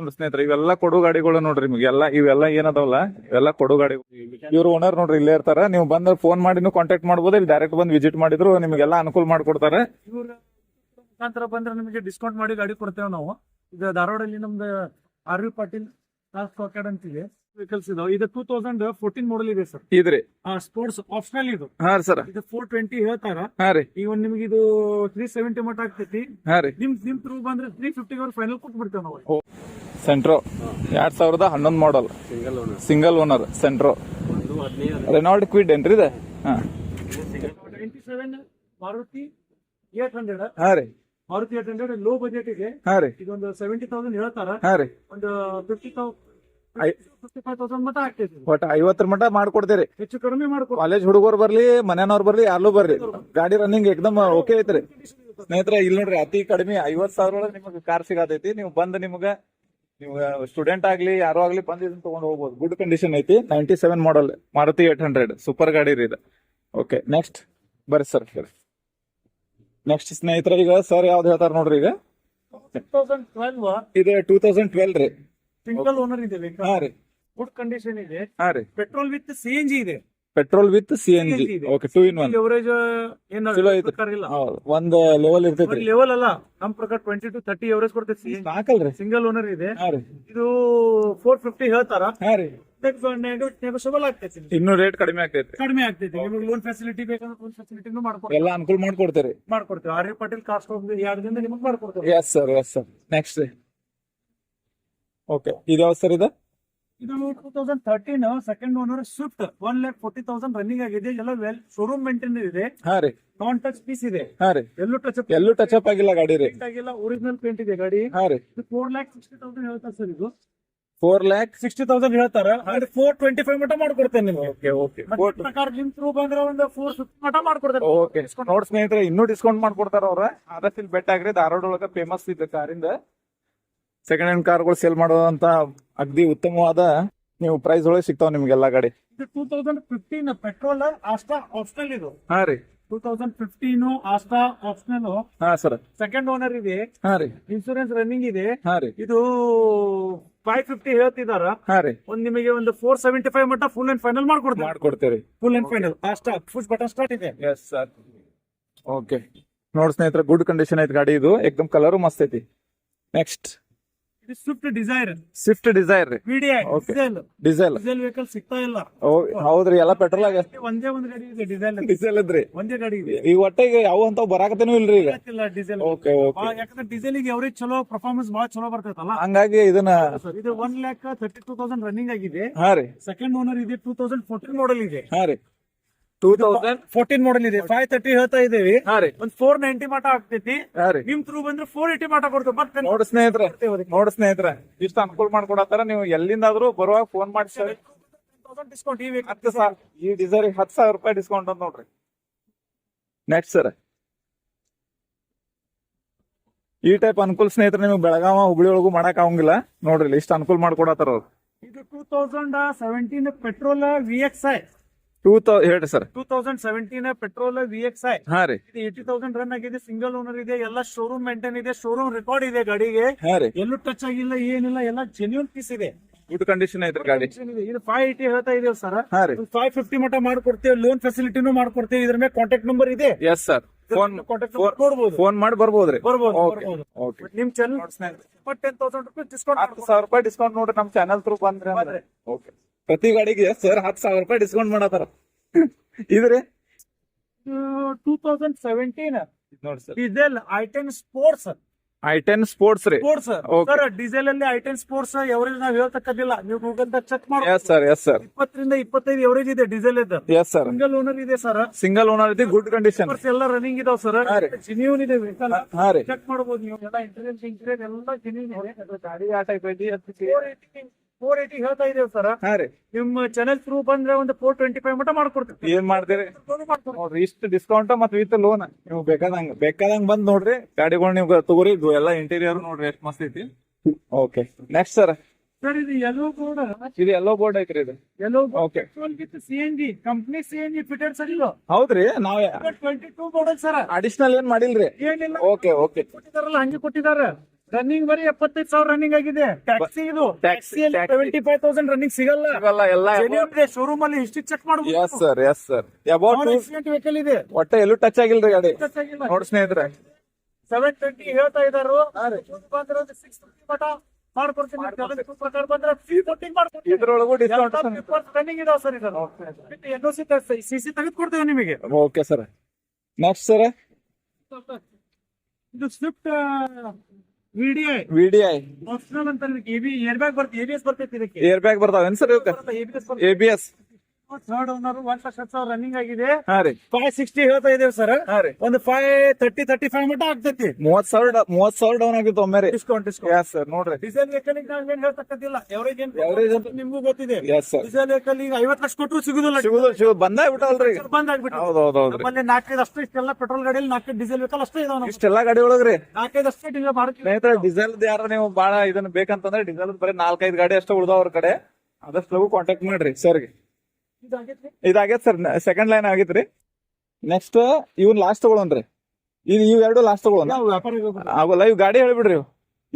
ನೋಡ್ರಿ ಸ್ನೇಹಿತರೆ, ಇವೆಲ್ಲ ಕೊಡು ಗಾಡಿಗಳು ನೋಡ್ರಿ ನಿಮ್ಗೆ. ಎಲ್ಲ ಇವೆಲ್ಲ ಏನದವಲ್ಲ? ಇವೆಲ್ಲ ಕೊಡು ಗಾಡಿ ಇವ್ರ ಓನರ್ ನೋಡ್ರಿ, ಇಲ್ಲೇ ಇರ್ತಾರ. ನೀವು ಬಂದ್ರೆ ಫೋನ್ ಮಾಡಿನೂ ಕಾಂಟ್ಯಾಕ್ಟ್ ಮಾಡ್ಬೋದು. ಇಲ್ಲಿ ಡೈರೆಕ್ಟ್ ಬಂದು ವಿಸಿಟ್ ಮಾಡಿದ್ರು, ನಿಮ್ಗೆಲ್ಲ ಅನುಕೂಲ ಮಾಡ್ಕೊಡ್ತಾರೆ. ಮುಖಾಂತರ ಬಂದ್ರೆ ನಿಮಗೆ ಡಿಸ್ಕೌಂಟ್ ಮಾಡಿ ಗಾಡಿ ಕೊಡ್ತೇವೆ ನಾವು. ಇದು ಧಾರವಾಡಲ್ಲಿ ನಮ್ದು ಆರ್ ವಿ ಪಾಟೀಲ್ ಕಾಸ್ಟ್ ಕಾಕೆಡ್ ಅಂತ ಇದೆ. ವೆಹಿಕಲ್ಸ್ ಇದಾವೆ ಇದು ಟೂ ತೌಸಂಡ್ ಫೋರ್ಟೀನ್ ಮಾಡಲ್ ಇದೆ ಸರ್. ಇದ್ರಿ? ಸ್ಪೋರ್ಟ್ಸ್ ಆಪ್ಷನಲ್ ಇದು. ಹಾಂ ರೀ ಸರ್. ಇದು ಫೋರ್ ಟ್ವೆಂಟಿ ಹೇಳ್ತಾರ. ಹಾ ರೀ. ಈಗ ಒಂದ್ ನಿಮ್ಗೆ ಇದು ತ್ರೀ ಸೆವೆಂಟಿ ಮಟ್ಟ ಆಗ್ತೈತಿ. ಹಾ ರೀ. ನಿಮ್ ನಿಮ್ ತ್ರೂ ಬಂದ್ರೆ ತ್ರೀ ಫಿಫ್ಟಿ ಫೈನಲ್ ಕೊಟ್ಬಿಡ್ತೇವೆ ನಾವು. ಸೆಂಟ್ರೋ ಎರಡ್ ಸಾವಿರದ ಹನ್ನೊಂದು model single owner single owner Santro Renault Kwid ಏನ್ರಿ ಇದೆ? ಹಾ. Twenty seven Maruti eight hundred ಹಾ ರೀ. Maruti eight hundred low budget ಇದೆ ಹಾ ರೀ. ಇದೊಂದು ಸೆವೆಂಟಿ ತೌಸಂಡ್ ಹೇಳ್ತಾರ. ಹಾ ರೀ. ಒಂದು ಫಿಫ್ಟಿ ತೌಸಂಡ್ ಒಟ್ಟ ಐವತ್ತರ ಮಟ ಮಾಡ್ಕೊಡ್ತೀರಿ. ಹೆಚ್ಚು ಕಡಿಮೆ ಮಾಡ್ಕೊ ಕಾಲೇಜ್ ಹುಡುಗರು ಬರ್ಲಿ ಮನೆಯವ್ರು ಬರ್ಲಿ ಯಾರು ಬರ್ರಿ ಗಾಡಿ ರನ್ನಿಂಗ್ ಎಕ್ದಮ್ ಓಕೆ ಐತ್ರಿ. ಸ್ನೇಹಿತರೆ ಇಲ್ಲಿ ನೋಡ್ರಿ ಅತಿ ಕಡಿಮೆ ಐವತ್ ಸಾವಿರ ಒಳಗೆ ನಿಮಗೆ ಕಾರ್ ಸಿಗತೈತಿ. ನೀವು ಬಂದ್ ನಿಮ್ಗ ನೀವು ಸ್ಟೂಡೆಂಟ್ ಆಗ್ಲಿ ಯಾರೋ ಆಗ್ಲಿ ಬಂದ್ ಇದನ್ನ ತಗೊಂಡ್ ಹೋಗ್ಬೋದು. ಗುಡ್ ಕಂಡೀಷನ್ ಐತಿ. Ninety seven model Maruti eight hundred super ಗಾಡಿ ರೀ ಇದು. ಓಕೆ ನೆಕ್ಸ್ಟ್ ಬರ್ರಿ ಸರ್ ನೆಕ್ಸ್ಟ್ ಸ್ನೇಹಿತರೆ ಈಗ ಸರ್ ಯಾವ್ದು ಹೇಳ್ತಾರ ನೋಡ್ರಿ ಈಗ? ಟೂ ತೌಸಂಡ್ ಟ್ವೆಲ್ವ್ ಇದು ಟೂ ತೌಸಂಡ್ ಟ್ವೆಲ್ ರೀ. ಸಿಂಗಲ್ ಓನರ್ ಇದೆ ಹಾ ರೀ. ಗುಡ್ ಕಂಡೀಷನ್ ಇದೆ. ಹಾ ರೀ. Petrol with C N G ಇದೆ. Petrol with C N G. Okay two in one average ಏನು ಚಲೋ ಐತೆ. ಇಲ್ಲ. ಒಂದ್ ಲೆವೆಲ್ ಇರ್ತೈತಿ ಲೆವೆಲ್ ಅಲ್ಲ. ನಮ್ ಪ್ರಕಾರ ಟ್ವೆಂಟಿ ಟು ತರ್ಟಿ ಎವರೇಜ್ ಕೊಡ್ತೈತಿ ಹಾಕಲ್ರಿ. ಸಿಂಗಲ್ ಓನರ್ ಇದೆ. ಇದು ಫೋರ್ ಫಿಫ್ಟಿ ಹೇಳ್ತಾರ? ಹಾ ರೀ. ನೆಗೋಷಿಯಬಲ್ ಆಗ್ತೈತಿ ಇನ್ನು ರೇಟ್ ಕಡಿಮೆ ಆಗ್ತೈತಿ ಕಡಿಮೆ ಆಗ್ತೈತಿ. ನಿಮಗೆ ಲೋನ್ ಫೆಸಿಲಿಟಿ ಬೇಕಂದ್ರೆ ಲೋನ್ ಫೆಸಿಲಿಟಿನೂ ಮಾಡ್ಕೊಡ್ತೀವಿ ಎಲ್ಲ ಅನುಕೂಲ ಮಾಡ್ಕೊಡ್ತೀರಿ. ಮಾಡ್ಕೊಡ್ತೀವಿ ಆರ್ ಪಾಟೀಲ್ ಕಾಸ್ಟ್ ಎರಡರಿಂದ ನಿಮಗೆ ಮಾಡ್ಕೊಡ್ತೀವಿ yes sir yes sir next okay ಇದು ಯಾವ ಸರ್ ಇದೆ ಇದು two thousand thirteen second owner Swift one lakh forty thousand running ಆಗಿದೆ. ಎಲ್ಲ ವೆಲ್ ಶೋರೂಮ್ ಮೇಂಟೈನ್ ಇದೆ. ಹಾ ರೀ. ನಾನ್ ಟಚ್ ಪೀಸ್ ಇದೆ. ಹಾ ರೀ. ಎಲ್ಲೂ ಟಚ್ ಎಲ್ಲೂ ಟಚ್ ಅಪ್ ಆಗಿಲ್ಲ ಗಾಡಿ ರೀ. ಆಗಿಲ್ಲ ಒರಿಜಿನಲ್ ಪೇಂಟ್ ಇದೆ ಗಾಡಿ. ಹಾ ರೀ. ಇದು ಫೋರ್ ಲ್ಯಾಕ್ ಸಿಕ್ಸ್ಟಿ ತೌಸಂಡ್ ಹೇಳ್ತಾರೆ ಸರ್ ಇದು. ಫೋರ್ ಲ್ಯಾಕ್ ಸಿಕ್ಸ್ಟಿ ತೌಸಂಡ್ ಹೇಳ್ತಾರ. ಫೋರ್ ಟ್ವೆಂಟಿ ಫೈವ್ ಮಟ ಮಾಡ್ಕೊಡ್ತೇನೆ ನಿಮ್ಗೆ. ಓಕೆ ಪ್ರಕಾರ ನಿಮ್ ಥ್ರೂ ಬಂದ್ರೆ ಒಂದು ಫೋರ್ ಫಿಫ್ಟಿ ಮಟ ಮಾಡ್ಕೊಡ್ತೇನೆ. ಓಕೆ ನೋಡ್ ಸ್ನೇಹಿತರೆ ಇನ್ನೂ ಡಿಸ್ಕೌಂಟ್ ಮಾಡ್ಕೊಡ್ತಾರ ಅವ್ರ. ಆದಷ್ಟು ಇಲ್ಲಿ ಬೆಟ್ ಆಗ್ರಿ ಧಾರವಾಡ ಒಳಗ ಫೇಮಸ್ ಇದೆ. ಕಾರಿಂದ ಸೆಕೆಂಡ್ ಹ್ಯಾಂಡ್ ಕಾರ್ಗಳು ಸೇಲ್ ಮಾಡುವಂತ ಅಗ್ದಿ ಉತ್ತಮವಾದ ನೀವು ಪ್ರೈಸ್ ಒಳಗೆ ಸಿಗ್ತಾವ ನಿಮ್ಗೆಲ್ಲ ಗಾಡಿ ಇದು two thousand fifteen petrol Asta optional ಇದು. ಹಾ ರೀ. Two thousand fifteen Asta optional ಹಾ ಸರ್. ಸೆಕೆಂಡ್ ಓನರ್ ಇದೆ. ಹಾ ರೀ. ಇನ್ಸೂರೆನ್ಸ್ ರನ್ನಿಂಗ್ ಇದೆ. ಹಾ ರೀ. ಇದು ಫೈವ್ ಫಿಫ್ಟಿ ಹೇಳ್ತಿದಾರ. ಹಾ ರೀ. ಒಂದ್ ನಿಮಗೆ ಒಂದು ಫೋರ್ ಸೆವೆಂಟಿ ಫೈವ್ ಮಟ್ಟ ಫುಲ್ ಅಂಡ್ ಫೈನಲ್ ಮಾಡ್ಕೊಡ್ತೀವಿ. ಮಾಡ್ಕೊಡ್ತೀರಿ full and final Asta full button start ಇದೆ. ಎಸ್ ಸರ್ ಓಕೆ ನೋಡಿ ಸ್ನೇಹಿತರೆ ಗುಡ್ ಕಂಡೀಷನ್ ಐತೆ ಗಾಡಿ ಇದು. ಎಕ್ದಮ್ ಕಲರು ಮಸ್ತ್ ಐತಿ. Next Swift Dzire Swift Dzire VDI Okay. Diesel diesel diesel vehicle ಸಿಗ್ತಾ ಇಲ್ಲ. ಹೌದ್ರಿ ಎಲ್ಲ ಪೆಟ್ರೋಲ್ ಆಗ ಒಂದೇ ಒಂದ್ ಗಾಡಿ ಇದೆ ಡೀಸೆಲ್ ಡೀಸೆಲ್ ಇದ್ರಿ ಒಂದೇ ಗಾಡಿ ಇದೆ. ಈ ಈಗ ಯಾವ ಅಂತ ಬರಾಕತ್ತೇನು ಇಲ್ರಿ ಈಗ? ಇಲ್ಲ ಡೀಸೆಲ್ ಓಕೆ ಓಕೆ ಯಾಕಂದ್ರೆ ಡೀಸೆಲ್ ಈಗ ಅವರೇಜ್ ಚಲೋ ಪರ್ಫಾರ್ಮೆನ್ಸ್ ಬಹಳ ಚಲೋ ಬರ್ತೈತಲ್ಲ? ಹಂಗಾಗಿ ಇದನ್ನ ಸರ್ ಇದು one lakh thirty two thousand running ಆಗಿದೆ. ಹಾ ರೀ. ಸೆಕೆಂಡ್ ಓನರ್ ಇದೆ ಟೂ ತೌಸಂಡ್ ಫೋರ್ಟೀನ್ ಮಾಡಲ್ ಇದೆ. ಹಾ ರೀ. ಟೂ ತೌಸಂಡ್ ಫೋರ್ಟೀನ್ ಮಾಡಲ್ ಇದೆ. ಫೈವ್ ತರ್ಟಿ ಹೇಳ್ತಾ ಇದೀವಿ ಒಂದ್ ಫೋರ್ ನೈಂಟಿ ಮಟ ಆಗ್ತೈತಿ. ನಿಮ್ ತ್ರೂ ಬಂದ್ರೆ ಫೋರ್ ಏಟಿ ಮಟ ಕೊಡ್ತೇವೆ. ಮತ್ತೆ ನೋಡ್ ಸ್ನೇಹಿತರೆ ನೋಡ್ ಸ್ನೇಹಿತರೆ ಇಷ್ಟ ಅನುಕೂಲ ಮಾಡ್ಕೊಡತ್ತಾರ ನೀವು ಎಲ್ಲಿಂದಾದ್ರೂ ಬರುವಾಗ ಫೋನ್ ಮಾಡಿ ಸರ್. ಡಿಸ್ಕೌಂಟ್ ಈ ವೀಕ್ ಹತ್ತು ಸಾವಿರ. ಈ ಡಿಸೈರ್ ಹತ್ತು ಸಾವಿರ ರೂಪಾಯಿ ಡಿಸ್ಕೌಂಟ್ ಅಂತ ನೋಡ್ರಿ. Next sir. ಈ ಟೈಪ್ ಅನುಕೂಲ ಸ್ನೇಹಿತರೆ ನಿಮ್ಗೆ ಬೆಳಗಾವ ಹುಬ್ಳಿ ಒಳಗೂ ಮಾಡಕ್ ಆಗಂಗಿಲ್ಲ. ನೋಡ್ರಿ ಇಷ್ಟ ಅನುಕೂಲ ಮಾಡ್ಕೊಡತ್ತಾರ ಅವ್ರು. ಇದು two thousand seventeen petrol V X I two thou ಹೇಳ್ರಿ sir. Two thousand seventeen petrol V X I ಹಾ ರೀ. ಇದು ಏಟಿ ತೌಸಂಡ್ ರನ್ ಆಗಿದೆ ಸಿಂಗಲ್ ಓನರ್ ಇದೆ ಎಲ್ಲ ಶೋರೂಮ್ ಮೇಂಟೈನ್ ಇದೆ ಶೋರೂಮ್ ರೆಕಾರ್ಡ್ ಇದೆ ಗಾಡಿಗೆ. ಹಾ ರೀ. ಎಲ್ಲೂ ಟಚ್ ಆಗಿಲ್ಲ ಏನಿಲ್ಲ ಎಲ್ಲ ಜೆನ್ಯೂನ್ ಪೀಸ್ ಇದೆ. ಗುಡ್ ಕಂಡೀಷನ್ ಐತ್ರಿ ಗಾಡಿ. ಇದು. ಫೈವ್ ಏಟಿ ಹೇಳ್ತಾ ಇದೀವಿ ಸರ್. ಹಾ ರೀ. ಫೈವ್ ಫಿಫ್ಟಿ ಮಟ್ಟ ಮಾಡ್ಕೊಡ್ತೀವಿ ಲೋನ್ ಫೆಸಿಲಿಟಿನೂ ಮಾಡ್ಕೊಡ್ತೀವಿ ಇದ್ರ ಮೇಲೆ ಕಾಂಟ್ಯಾಕ್ಟ್ ನಂಬರ್ ಇದೆ. ಎಸ್ ಸರ್ ಫೋನ್ ಕಾಂಟ್ಯಾಕ್ಟ್ ನೋಡ್ಬೋದು ಫೋನ್ ಮಾಡಿ ಬರ್ಬೋದ್ರಿ. ಬರ್ಬೋದು ಓಕೆ ಬರ್ಬೋದು. ಓಕೆ ನಿಮ್ channel ten thousand rupees discount ಹತ್ತು ಸಾವಿರ ರೂಪಾಯಿ ಡಿಸ್ಕೌಂಟ್ ನೋಡ್ರಿ ನಮ್ ಚಾನಲ್ ತ್ರೂ ಬಂದ್ರೆ. ಓಕೆ ಪ್ರತಿ ಗಾಡಿಗೆ ಸರ್ ಹತ್ತು ಸಾವಿರ ರೂಪಾಯಿ ಡಿಸ್ಕೌಂಟ್ ಮಾಡತ್ತಾರ. ಇದ್ರಿ? ಟೂ ತೌಸಂಡ್ ಸೆವೆಂಟೀನ್ ನೋಡಿ sir diesel ten sports I ten sports ರೀ. ಸ್ಪೋರ್ಟ್ಸ್. ಸರ್ ಡೀಸೆಲ್ ಅಲ್ಲಿ ಐಟೆನ್ ಸ್ಪೋರ್ಟ್ಸ್ ಎವರೇಜ್ ನಾವ್ ಹೇಳ್ತಕ್ಕದಿಲ್ಲ ನೀವು ಗೂಗಲ್ ದಾಗ ಚೆಕ್ ಮಾಡಿ ಎಸ್ ಸರ್ ಎಸ್ ಸರ್ ಇಪ್ಪತ್ತರಿಂದ ಇಪ್ಪತ್ತೈದು ಎವರೇಜ್ ಇದೆ ಡೀಸೆಲ್ ಇದ್ದ ಎಸ್ ಸರ್ ಸಿಂಗಲ್ ಓನರ್ ಇದೆ ಸರ್ ಸಿಂಗಲ್ ಓನರ್ ಐತಿ ಗುಡ್ ಕಂಡೀಷನ್ ಎಲ್ಲ ರನ್ನಿಂಗ್ ಇದಾವ್ ಸರ್. ಜಿನ್ಯೂನ್ ಇದೆ ವೆಹಿಕಲ್ ಚೆಕ್ ಮಾಡಬಹುದು ನೀವು. ಎಲ್ಲ ಇನ್ಸೂರೆನ್ಸ್ ಇನ್ಸೂರೆನ್ಸ್ ಎಲ್ಲ ಜಿನ್ಯೂನ್ ಇದೆ. ಗಾಡಿ ಆ ಟೈಪ್ ಐತಿ? ಫೋರ್ ಏಟಿ ಹೇಳ್ತಾ ಇದೇವ್ ಸರ್ ಹಾ ರೀ. ನಿಮ್ಮ ಚಾನೆಲ್ ಥ್ರೂ ಬಂದ್ರೆ ಒಂದು ಫೋರ್ ಟ್ವೆಂಟಿ ಫೈವ್ ಮಟ್ಟ ಮಾಡ್ಕೊಡ್ತೀವಿ. ಏನ್ ಮಾಡ್ತೀರಿ? ನೋಡ್ರಿ ಇಷ್ಟು ಡಿಸ್ಕೌಂಟ್ ಮತ್ತೆ ವಿತ್ ಲೋನ್ ನೀವು ಬೇಕಾದಂಗ ಬೇಕಾದಂಗ ಬಂದ್ ನೋಡ್ರಿ. ಗಾಡಿಗಳು ನೀವು ತಗೋರಿ ಇದು ಎಲ್ಲ ಇಂಟೀರಿಯರ್ ನೋಡ್ರಿ ಎಷ್ಟು ಮಸ್ತ್ ಐತಿ. ಓಕೆ ನೆಕ್ಸ್ಟ್ ಸರ್ ಸರ್ ಇದು ಎಲ್ಲೋ ಬೋರ್ಡ್ ಇದು ಎಲ್ಲೋ ಬೋರ್ಡ್ ಐತ್ರಿ ಇದು. Yellow okay petrol with C N G company C N G fitted sir ಇದು. ಹೌದ್ರಿ ನಾವ್ twenty two board sir additional ಏನ್ ಮಾಡಿಲ್ರಿ? ಏನಿಲ್ಲ. ಓಕೆ ಓಕೆ ಕೊಟ್ಟಿದಾರಲ್ಲ ಹಂಗೆ ಕೊಟ್ಟಿದಾರ ರನ್ನಿಂಗ್ ಬರೀ ಎಪ್ಪತ್ತೈದು ಸಾವಿರ ರನ್ನಿಂಗ್ ಆಗಿದೆ. ಟ್ಯಾಕ್ಸಿ ಇದು. Taxi. Seventy five thousand running ಸಿಗಲ್ಲ. ಸಿಗಲ್ಲ ಎಲ್ಲ ಶೋರೂಮ್ ಅಲ್ಲಿ ಹಿಸ್ಟ್ರಿ ಚೆಕ್ ಎಸ್ ಮಾಡಬಹುದು sir yes sir about accident vehicle ಇದೆ. ಒಟ್ಟ ಎಲ್ಲೂ ಟಚ್ ಆಗಿಲ್ರಿ ಗಾಡಿ. ನೋಡ್ ಸ್ನೇಹಿತರೆ. ಸೆವೆನ್ ಟ್ವೆಂಟಿ ಹೇಳ್ತಾ ಇದಾರು. ಬಂದ್ರೆ ಸಿಕ್ಸ್ ಫಿಫ್ಟಿ ಮಟ ಇದ್ರೊಳಗೂ ಡಿಸ್ಕೌಂಟ್ ರನ್ನಿಂಗ್ ಇದಾವ ಸರ್ ಇದು N O C C C ತೆಗೆದು ಕೊಡ್ತೇವೆ ನಿಮಗೆ. ಓಕೆ ಸರ್ ನೆಕ್ಸ್ಟ್ ಸರ್ ಇದು Swift VDI V D I optional ಅಂತ ಎಬಿ ಏರ್ ಬ್ಯಾಗ್ ಬರ್ತದೆ ಎಬಿಎಸ್ ಬರ್ತೈತಿ ಇದಕ್ಕೆ. ಏರ್ ಬ್ಯಾಗ್ ಬರ್ತಾವೇನ್ ಸರ್ ಇವಕ್ಕೆ ABS A B S third owner ಒಂದ್ ಲಕ್ಷ ಸಾವಿರ ರನ್ನಿಂಗ್ ಆಗಿದೆ. ಫೈವ್ ಸಿಕ್ಸ್ಟಿ ಹೇಳ್ತಾ ಇದೇವ್ ಸರ್ ಒಂದು ಫೈವ್ ತರ್ಟಿ ತರ್ಟಿ ಫೈವ್ ಮಟ್ಟ ಆಗ್ತೈತಿ. ಮೂವತ್ ಸಾವಿರ ಮೂವತ್ ಸಾವಿರ ಡೌನ್ ಆಗಿತ್ತು ಒಮ್ಮೆ ಡಿಸ್ಕೌಂಟ್ ಡಿಸ್ಕೌಂಟ್ ಎಸ್ ಸರ್ ನೋಡ್ರಿ. ಡೀಸೆಲ್ ವೆಹಿಕಲ್ ನಾವ್ ಏನ್ ಹೇಳ್ತಕ್ಕಂತಿಲ್ಲ. ಎವರೇಜ್ ಏನ್ Average ಅಂತ- ನಿಮ್ಗೂ ಗೊತ್ತಿದೆ. ಸರ್ ಡೀಸೆಲ್ ವೆಹಿಕಲ್ ಈಗ ಐವತ್ ಲಕ್ಷ ಕೊಟ್ಟರು ಸಿಗುದಿಲ್ಲ. ಸಿಗುದು ಸಿಗುದು ಬಂದ ಬಿಟ್ಟಲ್ರಿ ಬಂದ್ ಆಗ್ಬಿಟ್ಟು ಹೌದ್ ಹೌದ್ ಹೌದ್ರಿ ನಮ್ಮಲ್ಲಿ ನಾಲ್ಕೈದು ಅಷ್ಟು ಇಷ್ಟೆಲ್ಲ ಪೆಟ್ರೋಲ್ ಗಾಡಿಯಲ್ಲಿ ನಾಲ್ಕೈದು ಡೀಸೆಲ್ ವೆಹಿಕಲ್ ಅಷ್ಟೇ ಇದಾವ ಇಷ್ಟೆಲ್ಲ ಗಾಡಿ ಒಳಗ್ರಿ. ನಾಲ್ಕೈದು ಅಷ್ಟೇ ಡೀಸೆಲ್ ಮಾಡ್ತೀವಿ ಡೀಸೆಲ್ ಯಾರ ನೀವು ಬಾಳ ಇದನ್ನ ಬೇಕಂತಂದ್ರೆ ಡೀಸೆಲ್ ಬರೀ ನಾಲ್ಕೈದು ಗಾಡಿ ಅಷ್ಟೇ ಉಳ್ದಾವ ಅವ್ರ ಕಡೆ. ಆದಷ್ಟು ಲಗು ಕಾಂಟ್ಯಾಕ್ಟ್ ಮಾಡ್ರಿ ಸರ್ಗೆ ಇದಾಗೈತಿ. ಸರ್ ಸೆಕೆಂಡ್ ಲೈನ್ ಆಗೈತ್ರಿ. ನೆಕ್ಸ್ಟ್ ಇವ್ ಲಾಸ್ಟ್ ತಗೊಳನ್ರಿ ಇದು ಇವ್ ಎರಡು ಲಾಸ್ಟ್ ತಗೊಳನ್. ಆಗೋಲ್ಲ ಇವ್ ಗಾಡಿ ಹೇಳ್ಬಿಡ್ರಿ ಇವ್.